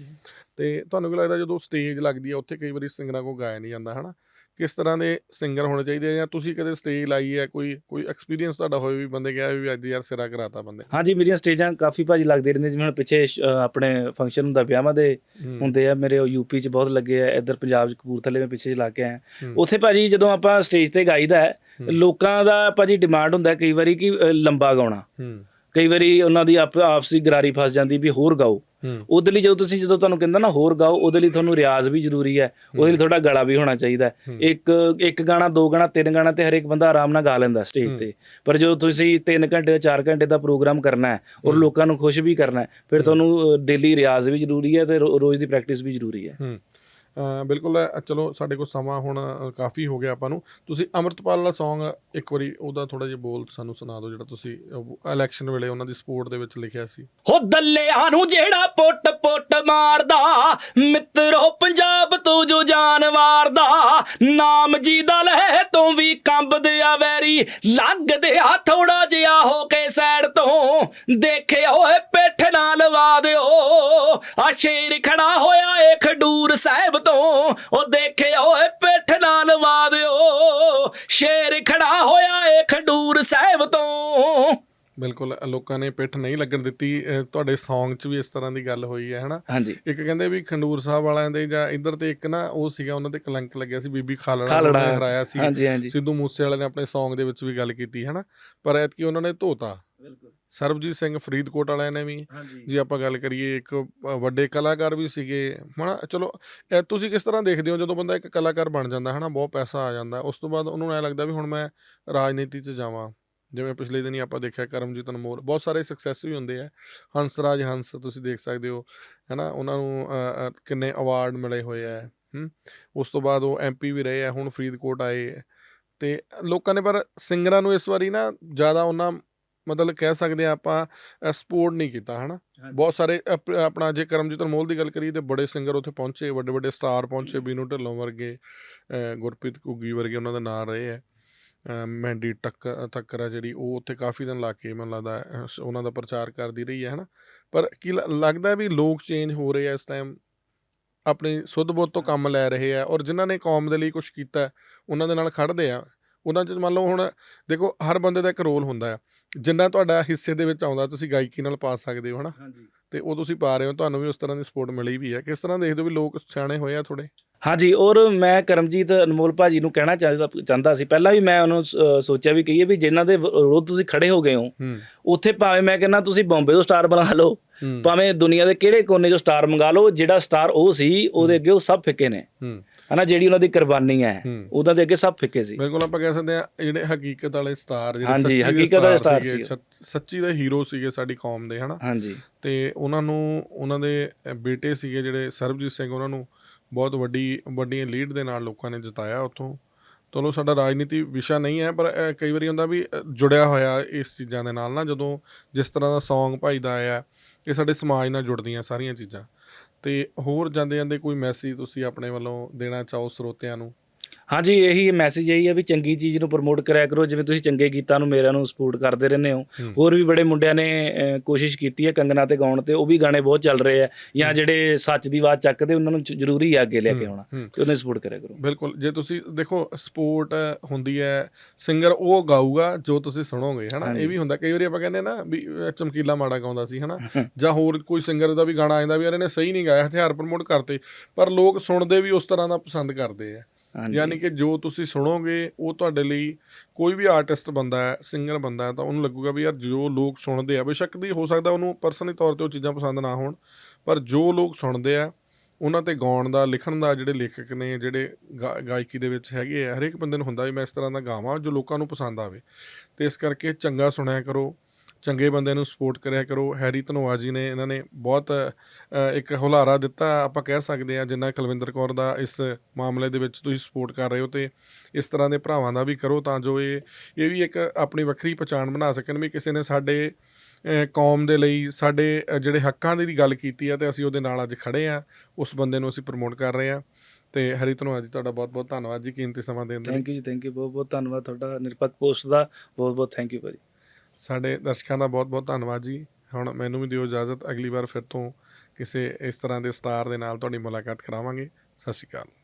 ਤੇ ਤੁਹਾਨੂੰ ਕੀ ਲੱਗਦਾ ਜਦੋਂ ਸਟੇਜ ਲੱਗਦੀ ਹੈ ਉੱਥੇ ਕਈ ਵਾਰੀ ਸਿੰਗਰਾਂ ਕੋ ਗਾਇਆ ਨਹੀਂ ਜਾਂਦਾ ਹਨਾ? ਕਿਸ ਤਰ੍ਹਾਂ ਦੇ ਸਿੰਗਰ ਹੋਣੇ ਚਾਹੀਦੇ ਆ ਜਾਂ ਤੁਸੀਂ ਕਦੇ ਸਟੇਜ ਲਾਈ ਹੈ? ਕੋਈ ਕੋਈ ਐਕਸਪੀਰੀਅੰਸ ਤੁਹਾਡਾ ਹੋਵੇ ਵੀ ਬੰਦੇ ਕਿਹਾ ਵੀ ਅੱਜ ਯਾਰ ਸਿਰਾ ਕਰਾਤਾ ਬੰਦੇ। ਹਾਂਜੀ ਮੇਰੀਆਂ ਸਟੇਜਾਂ ਕਾਫੀ ਭਾਜੀ ਲੱਗਦੇ ਰਹਿੰਦੇ ਜਿਵੇਂ ਹੁਣ ਪਿੱਛੇ ਸ਼- ਆਪਣੇ ਫੰਕਸ਼ਨ ਹੁੰਦਾ ਵਿਆਹਾਂ ਦੇ ਹੂੰ, ਹੁੰਦੇ ਆ ਮੇਰੇ ਉਹ ਯੂਪੀ ਚ ਬਹੁਤ ਲੱਗੇ ਆ ਇੱਧਰ ਪੰਜਾਬ ਚ ਕਪੂਰਥਲੇ ਮੈਂ ਪਿੱਛੇ ਲਾ ਕੇ ਆਇਆ। ਹੂੰ। ਉੱਥੇ ਭਾਜੀ ਜਦੋਂ ਆਪਾਂ ਸਟੇਜ ਤੇ ਗਾਈਦਾ ਹੈ ਹੂੰ। ਲੋਕਾਂ ਦਾ ਭਾਜੀ ਡਿਮਾਂਡ ਹੁੰਦਾ ਹੈ ਕਈ ਵਾਰੀ ਕਿ ਅ, ਲੰਬਾ ਗਾਉਣਾ। ਹੂੰ। ਕਈ ਵਾਰੀ ਉਹਨਾਂ ਦੀ ਆਪ ਆਪਸੀ ਗਰਾਰੀ ਫਸ ਜਾਂਦੀ ਵੀ ਹੋਰ ਗਾਓ ਹੂੰ ਉਹਦੇ ਲਈ ਜਦੋਂ ਤੁਸੀਂ ਜਦੋਂ ਤੁਹਾਨੂੰ ਕਹਿੰਦਾ ਨਾ ਹੋਰ ਗਾਓ ਉਹਦੇ ਲਈ ਤੁਹਾਨੂੰ ਰਿਆਜ਼ ਵੀ ਜ਼ਰੂਰੀ ਹੈ ਉਹਦੇ ਲਈ ਤੁਹਾਡਾ ਗਲਾ ਵੀ ਹੋਣਾ ਚਾਹੀਦਾ ਹੈ। ਹੂੰ। ਇੱਕ ਇੱਕ ਗਾਣਾ ਦੋ ਗਾਣਾ ਤਿੰਨ ਗਾਣਾ ਤੇ ਹਰੇਕ ਬੰਦਾ ਆਰਾਮ ਨਾਲ ਗਾ ਲੈਂਦਾ ਸਟੇਜ ਹੂੰ। ਤੇ ਪਰ ਜਦੋਂ ਤੁਸੀਂ 3 ਘੰਟੇ ਦਾ 4 ਘੰਟੇ ਦਾ ਪ੍ਰੋਗਰਾਮ ਕਰਨਾ ਹੈ ਔਰ। ਲੋਕਾਂ ਨੂੰ ਖੁਸ਼ ਵੀ ਕਰਨਾ ਹੈ ਫਿਰ। ਤੁਹਾਨੂੰ ਡੇਲੀ ਰਿਆਜ਼ ਵੀ ਜ਼ਰੂਰੀ ਹੈ ਤੇ ਰੋ- ਰੋਜ਼ ਦੀ ਪ੍ਰੈਕਟਿਸ ਵੀ ਜ਼ਰੂਰੀ ਹੈ ਬਿਲਕੁਲ ਚਲੋ ਸਾਡੇ ਕੋਲ ਸਮਾਂ ਹੁਣ ਕਾਫੀ ਹੋ ਗਿਆ ਆਪਾਂ ਨੂੰ। ਤੁਸੀਂ ਅਮਰਤਪਾਲ ਵਾਲਾ Song ਇੱਕ ਵਾਰੀ ਉਹਦਾ ਥੋੜਾ ਜਿਹਾ ਬੋਲ ਸਾਨੂੰ ਸੁਣਾ ਦਿਓ ਜਿਹੜਾ ਤੁਸੀਂ ਇਲੈਕਸ਼ਨ ਵੇਲੇ ਉਹਨਾਂ ਦੀ ਸਪੋਰਟ ਦੇ ਵਿੱਚ ਲਿਖਿਆ ਸੀ। ਹੋ ਦੱਲਿਆਂ ਨੂੰ ਜਿਹੜਾ ਪੁੱਟ ਪੁੱਟ ਮਾਰਦਾ, ਮਿੱਤਰੋ ਪੰਜਾਬ ਤੋਂ ਜੋ ਜਾਨਵਾਰ ਦਾ ਨਾਮ ਜੀ ਦਾ ਲਹਿ ਤੋਂ ਵੀ ਕੰਬਦੇ ਆ ਵੈਰੀ। ਲੱਗਦੇ ਆ ਥੋੜਾ ਜਿਹਾ ਹੋ ਕੇ ਸਾਈਡ ਤੋਂ ਦੇਖੇ ਓਏ ਪਿੱਠ ਨਾਲ ਲਵਾ ਦਿਓ। ਆ ਸ਼ੇਰ ਖੜਾ ਹੋਇਆ ਏ ਖਡੂਰ ਸਾਹਿਬ ਤੋਂ ਉਹ ਦੇਖੇ ਓਏ ਪਿੱਠ ਨਾ ਲਵਾ ਦਿਓ ਸ਼ੇਰ ਖੜਾ ਹੋਇਆ ਏ ਖਡੂਰ ਸਾਹਿਬ ਤੋਂ। ਬਿਲਕੁਲ ਲੋਕਾਂ ਨੇ ਪਿੱਠ ਨਹੀਂ ਲੱਗਣ ਦਿੱਤੀ। ਤੁਹਾਡੇ Song 'ਚ ਵੀ ਇਸ ਤਰ੍ਹਾਂ ਦੀ ਗੱਲ ਹੋਈ ਹੈ ਹਨਾ? ਇੱਕ ਕਹਿੰਦੇ ਵੀ ਖੰਡੂਰ ਸਾਹਿਬ ਵਾਲਿਆਂ ਦੇ ਜਾਂ ਇੱਧਰ ਤੇ ਇੱਕ ਨਾ ਉਹ ਸੀਗਾ ਉਹਨਾਂ ਤੇ ਕਲੰਕ ਲੱਗਿਆ ਸੀ ਬੀਬੀ ਖਾਲੜਾ ਨੇ ਹਰਾਇਆ ਸੀ। ਸਿੱਧੂ ਮੂਸੇ ਵਾਲੇ ਨੇ ਆਪਣੇ Song ਦੇ ਵਿੱਚ ਵੀ ਗੱਲ ਕੀਤੀ ਹਨਾ? ਪਰ ਐਤਕੀ ਉਹਨਾਂ ਨੇ ਧੋਤਾ। ਬਿਲਕੁਲ। ਸਰਬਜੀਤ ਸਿੰਘ ਫਰੀਦਕੋਟ ਵਾਲਿਆਂ ਨੇ ਵੀ ਜੇ ਆਪਾਂ ਗੱਲ ਕਰੀਏ ਇੱਕ ਵੱਡੇ ਕਲਾਕਾਰ ਵੀ ਸੀਗੇ ਹਨਾ ਚਲੋ ਤੁਸੀਂ ਕਿਸ ਤਰ੍ਹਾਂ ਦੇਖਦੇ ਹੋ ਜਦੋਂ ਬੰਦਾ ਇੱਕ ਕਲਾਕਾਰ ਬਣ ਜਾਂਦਾ ਹਨਾ ਬਹੁਤ ਪੈਸਾ ਆ ਜਾਂਦਾ ਉਸ ਤੋਂ ਬਾਅਦ ਉਹਨੂੰ ਐ ਲੱਗਦਾ ਵੀ ਹੁਣ ਮੈਂ ਰਾਜਨੀਤੀ 'ਚ ਜਾਵਾਂ ਜਿਵੇਂ ਪਿਛਲੇ ਦਿਨੀ ਆਪਾਂ ਦੇਖਿਆ ਕਰਮਜੀਤ ਅਨਮੋਲ ਬਹੁਤ ਸਾਰੇ ਸਕਸੈਸ ਵੀ ਹੁੰਦੇ ਆ ਹੰਸਰਾਜ ਹੰਸ ਤੁਸੀਂ ਦੇਖ ਸਕਦੇ ਹੋ ਹਨਾ ਉਹਨਾਂ ਨੂੰ ਕਿੰਨੇ ਅਵਾਰਡ ਮਿਲੇ ਹੋਏ ਆ ਉਸ ਤੋਂ ਬਾਅਦ ਉਹ ਐਮਪੀ ਵੀ ਰਹੇ ਆ ਹੁਣ ਫਰੀਦਕੋਟ ਆਏ। ਤੇ ਲੋਕਾਂ ਨੇ ਪਰ ਸਿੰਗਰਾਂ ਨੂੰ ਇਸ ਵਾਰੀ ਨਾ ਜ਼ਿਆਦਾ ਉਹਨਾਂ ਮਤਲਬ ਕਹਿ ਸਕਦੇ ਆ ਆਪਾਂ ਸਪੋਰਟ ਨਹੀਂ ਕੀਤਾ ਹਨਾ? ਬਹੁਤ ਸਾਰੇ ਆਪਣਾ ਜੇ ਕਰਮਜੀਤ ਅਨਮੋਲ ਦੀ ਗੱਲ ਕਰੀਏ ਤੇ ਬੜੇ ਸਿੰਗਰ ਉੱਥੇ ਪਹੁੰਚੇ ਵੱਡੇ ਵੱਡੇ ਸਟਾਰ ਪਹੁੰਚੇ ਬੀਨੂ ਢਿੱਲੋਂ ਵਰਗੇ ਗੁਰਪ੍ਰੀਤ ਘੁੱਗੀ ਵਰਗੇ ਉਹਨਾਂ ਦੇ ਨਾਂ ਰਹੇ ਆ ਅਹ ਮੈਂਡੀ ਟੱਕ ਤੱਕਰ ਜਿਹੜੀ ਉਹ ਉੱਥੇ ਕਾਫੀ ਦਿਨ ਲਾ ਕੇ ਮੈਨੂੰ ਲੱਗਦਾ ਉਹਨਾਂ ਦਾ ਪ੍ਰਚਾਰ ਕਰਦੀ ਰਹੀ ਹੈ ਹਨਾ? ਪਰ ਕੀ ਲੱਗਦਾ ਵੀ ਲੋਕ ਚੇਂਜ ਹੋ ਰਹੇ ਆ ਇਸ ਟਾਈਮ ਆਪਣੀ ਸੁੱਧ ਬੁੱਧ ਤੋਂ ਕੰਮ ਲੈ ਰਹੇ ਆ ਔਰ ਜਿਨ੍ਹਾਂ ਨੇ ਕੌਮ ਦੇ ਲਈ ਕੁਝ ਕੀਤਾ ਹੈ, ਉਹਨਾਂ ਦੇ ਨਾਲ ਖੜਦੇ ਆ। ਉਹਨਾਂ 'ਚ ਮੰਨ ਲਓ ਹੁਣ ਦੇਖੋ ਹਰ ਬੰਦੇ ਦਾ ਇੱਕ ਰੋਲ ਹੁੰਦਾ ਹੈ ਜਿੰਨਾ ਤੁਹਾਡਾ ਹਿੱਸੇ ਦੇ ਵਿੱਚ ਆਉਂਦਾ ਤੁਸੀਂ ਗਾਇਕੀ ਨਾਲ ਪਾ ਸਕਦੇ ਹੋ ਹਨਾ? ਹਾਂਜੀ। ਤੇ ਉਹ ਤੁਸੀਂ ਪਾ ਰਹੇ ਹੋ ਤੁਹਾਨੂੰ ਵੀ ਉਸ ਤਰ੍ਹਾਂ ਦੀ ਸਪੋਰਟ ਮਿਲੀ ਵੀ ਹੈ ਕਿਸ ਤਰ੍ਹਾਂ ਦੇਖਦੇ ਹੋ ਵੀ ਲੋਕ ਸਿਆਣੇ ਹੋਏ ਆ ਥੋੜੇ ਹਾਂਜੀ ਔਰ ਮੈਂ ਕਰਮਜੀਤ ਅਨਮੋਲ ਭਾਜੀ ਨੂੰ ਕਹਿਣਾ ਚਾਹੁੰਦਾ ਚਾਹੁੰਦਾ ਸੀ। ਪਹਿਲਾਂ ਵੀ ਮੈਂ ਉਹਨੂੰ ਸੋਚਿਆ ਵੀ ਕਹੀਏ ਵੀ ਜਿਨ੍ਹਾਂ ਦੇ ਵਿਰੋਧ ਤੁਸੀਂ ਖੜੇ ਹੋ ਗਏ ਹੋ ਉੱਥੇ ਭਾਵੇਂ ਮੈਂ ਕਹਿੰਦਾ ਤੁਸੀਂ ਬੰਬੇ ਤੋਂ ਸਟਾਰ ਬਣਾ ਲਓ ਭਾਵੇਂ ਦੁਨੀਆ ਦੇ ਕਿਹੜੇ ਕੋਨੇ 'ਚੋਂ ਸਟਾਰ ਮੰਗਾ ਲਓ ਜਿਹੜਾ ਸਟਾਰ ਉਹ ਸੀ ਉਹਦੇ ਅੱਗੇ ਉਹ ਸਭ ਫਿੱਕੇ ਨੇ। ਹਨਾ ਜਿਹੜੀ ਉਹਨਾਂ ਦੀ ਕੁਰਬਾਨੀ ਹੈ ਉਹਨਾਂ ਦੇ ਅੱਗੇ ਸਭ ਫਿੱਕੇ ਸੀ। ਬਿਲਕੁਲ ਆਪਾਂ ਕਹਿ ਸਕਦੇ ਆ ਜਿਹੜੇ ਹਕੀਕਤ ਵਾਲੇ ਸਟਾਰ ਜਿਹੜੇ ਸੱਚੀ ਦੇ ਹਕੀਕਤ ਵਾਲੇ ਸਟਾਰ ਸੀਗੇ ਸੀਗੇ। ਸੱਚ- ਦੇ ਹੀਰੋ ਸੀਗੇ ਸਾਡੀ ਕੌਮ ਦੇ ਹਨਾ। ਹਾਂਜੀ। ਤੇ ਉਹਨਾਂ ਨੂੰ ਉਹਨਾਂ ਦੇ ਬੇਟੇ ਸੀਗੇ ਜਿਹੜੇ ਸਰਬਜੀਤ ਸਿੰਘ ਉਹਨਾਂ ਨੂੰ ਬਹੁਤ ਵੱਡੀ ਵੱਡੀਆਂ ਲੀਡ ਦੇ ਨਾਲ ਲੋਕਾਂ ਨੇ ਜਿਤਾਇਆ ਉੱਥੋਂ। ਚਲੋ ਸਾਡਾ ਰਾਜਨੀਤੀ ਵਿਸ਼ਾ ਨਹੀਂ ਹੈ ਪਰ ਕਈ ਵਾਰੀ ਹੁੰਦਾ ਵੀ ਜੁੜਿਆ ਹੋਇਆ ਇਸ ਚੀਜ਼ਾਂ ਦੇ ਨਾਲ ਨਾ ਜਦੋਂ ਜਿਸ ਤਰ੍ਹਾਂ ਦਾ Song ਭਾਈ ਦਾ ਆਇਆ ਇਹ ਸਾਡੇ ਸਮਾਜ ਨਾਲ ਜੁੜਦੀਆਂ ਸਾਰੀਆਂ ਚੀਜ਼ਾਂ। ਤੇ ਹੋਰ ਜਾਂਦੇ ਜਾਂਦੇ ਕੋਈ ਮੈਸੇਜ ਤੁਸੀਂ ਆਪਣੇ ਵੱਲੋਂ ਦੇਣਾ ਚਾਹੋ ਸਰੋਤਿਆਂ ਨੂੰ? ਹਾਂਜੀ ਇਹੀ ਮੈਸੇਜ ਇਹੀ ਹੈ ਵੀ ਚੰਗੀ ਚੀਜ਼ ਨੂੰ ਪ੍ਰਮੋਟ ਕਰਿਆ ਕਰੋ ਜਿਵੇਂ ਤੁਸੀਂ ਚੰਗੇ ਗੀਤਾਂ ਨੂੰ ਮੇਰਿਆਂ ਨੂੰ ਸਪੋਰਟ ਕਰਦੇ ਰਹਿੰਦੇ ਹੋ। ਹੋਰ ਵੀ ਬੜੇ ਮੁੰਡਿਆਂ ਨੇ ਕੋਸ਼ਿਸ਼ ਕੀਤੀ ਹੈ ਕੰਗਨਾ ਤੇ ਗਾਉਣ ਤੇ ਉਹ ਵੀ ਗਾਣੇ ਬਹੁਤ ਚੱਲ ਰਹੇ ਆ। ਜਾਂ ਜਿਹੜੇ ਸੱਚ ਦੀ ਆਵਾਜ਼ ਚੱਕਦੇ ਉਹਨਾਂ ਨੂੰ ਜ਼ਰੂਰੀ ਹੈ ਅੱਗੇ ਲੈ ਕੇ ਆਉਣਾ। ਤੇ ਉਹਨਾਂ ਸਪੋਰਟ ਕਰਿਆ ਕਰੋ। ਬਿਲਕੁਲ ਜੇ ਤੁਸੀਂ ਦੇਖੋ ਸਪੋਰਟ ਹੁੰਦੀ ਹੈ ਸਿੰਗਰ ਉਹ ਗਾਊਗਾ ਜੋ ਤੁਸੀਂ ਸੁਣੋਗੇ ਹਨਾ। ਇਹ ਵੀ ਹੁੰਦਾ ਕਈ ਵਾਰੀ ਆਪਾਂ ਕਹਿੰਦੇ ਨਾ ਵੀ ਚਮਕੀਲਾ ਮਾੜਾ ਗਾਉਂਦਾ ਸੀ ਹਨਾ? ਜਾਂ ਹੋਰ ਕੋਈ ਸਿੰਗਰ ਦਾ ਵੀ ਗਾਣਾ ਆਉਂਦਾ ਵੀ ਯਾਰ ਇਹਨੇ ਸਹੀ ਨਹੀਂ ਗਾਇਆ ਹਥਿਆਰ ਪ੍ਰਮੋਟ ਕਰਤੇ ਪਰ ਲੋਕ ਸੁਣਦੇ ਵੀ ਉਸ ਤਰ੍ਹਾਂ ਦਾ ਪਸੰਦ ਕਰਦੇ ਆ। ਯਾਨੀ ਕਿ ਜੋ ਤੁਸੀਂ ਸੁਣੋਗੇ, ਉਹ ਤੁਹਾਡੇ ਲਈ ਕੋਈ ਵੀ ਆਰਟਿਸਟ ਬੰਦਾ ਹੈ, ਸਿੰਗਰ ਬੰਦਾ ਹੈ, ਤਾਂ ਉਹਨੂੰ ਲੱਗੂਗਾ ਵੀ ਯਾਰ ਜੋ ਲੋਕ ਸੁਣਦੇ ਆ, ਬੇਸ਼ੱਕ ਦੀ ਹੋ ਸਕਦਾ ਉਹਨੂੰ ਪਰਸਨਲੀ ਤੌਰ ਤੇ ਉਹ ਚੀਜ਼ਾਂ ਪਸੰਦ ਨਾ ਹੋਣ, ਪਰ ਜੋ ਲੋਕ ਸੁਣਦੇ ਆ, ਉਹਨਾਂ ਤੇ ਗਾਉਣ ਦਾ, ਲਿਖਣ ਦਾ ਜਿਹੜੇ ਲੇਖਕ ਨੇ, ਜਿਹੜੇ ਗਾ- ਗਾਇਕੀ ਦੇ ਵਿੱਚ ਹੈਗੇ ਆ, ਹਰੇਕ ਬੰਦੇ ਨੂੰ ਹੁੰਦਾ ਵੀ ਮੈਂ ਇਸ ਤਰ੍ਹਾਂ ਦਾ ਗਾਵਾਂ ਜੋ ਲੋਕਾਂ ਨੂੰ ਪਸੰਦ ਆਵੇ। ਤੇ ਇਸ ਕਰਕੇ ਚੰਗਾ ਸੁਣਿਆ ਕਰੋ ਚੰਗੇ ਬੰਦੇ ਨੂੰ ਸਪੋਰਟ ਕਰਿਆ ਕਰੋ। ਹੈਰੀ ਧਨੋਆ ਜੀ ਨੇ ਇਹਨਾਂ ਨੇ ਬਹੁਤ ਇੱਕ ਹੁਲਾਰਾ ਦਿੱਤਾ, ਆਪਾਂ ਕਹਿ ਸਕਦੇ ਆ ਜਿੰਨਾ ਕੁਲਵਿੰਦਰ ਕੌਰ ਦਾ ਇਸ ਮਾਮਲੇ ਦੇ ਵਿੱਚ ਤੁਸੀਂ ਸਪੋਰਟ ਕਰ ਰਹੇ ਹੋ ਤੇ ਇਸ ਤਰ੍ਹਾਂ ਦੇ ਭਰਾਵਾਂ ਦਾ ਵੀ ਕਰੋ ਤਾਂ ਜੋ ਇਹ ਇਹ ਵੀ ਇੱਕ ਆਪਣੀ ਵੱਖਰੀ ਪਛਾਣ ਬਣਾ ਸਕਣ ਵੀ ਕਿਸੇ ਨੇ ਸਾਡੇ ਕੌਮ ਦੇ ਲਈ, ਸਾਡੇ ਜਿਹੜੇ ਹੱਕਾਂ ਦੀ ਗੱਲ ਕੀਤੀ ਹੈ ਤੇ ਅਸੀਂ ਉਹਦੇ ਨਾਲ ਅੱਜ ਖੜੇ ਆ, ਉਸ ਬੰਦੇ ਨੂੰ ਅਸੀਂ ਪ੍ਰਮੋਟ ਕਰ ਰਹੇ ਆ। ਤੇ ਹਰੀ ਧਨੋਆ ਜੀ, ਤੁਹਾਡਾ ਬਹੁਤ ਬਹੁਤ ਧੰਨਵਾਦ ਜੀ, ਕੀਮਤੀ ਸਮਾਂ ਦੇਣ ਦੇ ਲਈ। Thank you ji thank you ਬਹੁਤ ਬਹੁਤ ਧੰਨਵਾਦ ਤੁਹਾਡਾ ਨਿਰਪੱਖ ਪੋਸਟ ਦਾ ਬਹੁਤ ਬਹੁਤ ਥੈਂਕ ਯੂ ਭਾਜੀ। ਸਾਡੇ ਦਰਸ਼ਕਾਂ ਦਾ ਬਹੁਤ ਬਹੁਤ ਧੰਨਵਾਦ ਜੀ। ਹੁਣ ਮੈਨੂੰ ਵੀ ਦਿਓ ਇਜਾਜ਼ਤ, ਅਗਲੀ ਵਾਰ ਫਿਰ ਤੋਂ ਕਿਸੇ ਇਸ ਤਰ੍ਹਾਂ ਦੇ ਸਟਾਰ ਦੇ ਨਾਲ ਤੁਹਾਡੀ ਮੁਲਾਕਾਤ ਕਰਾਵਾਂਗੇ। ਸਤਿ ਸ਼੍ਰੀ ਅਕਾਲ।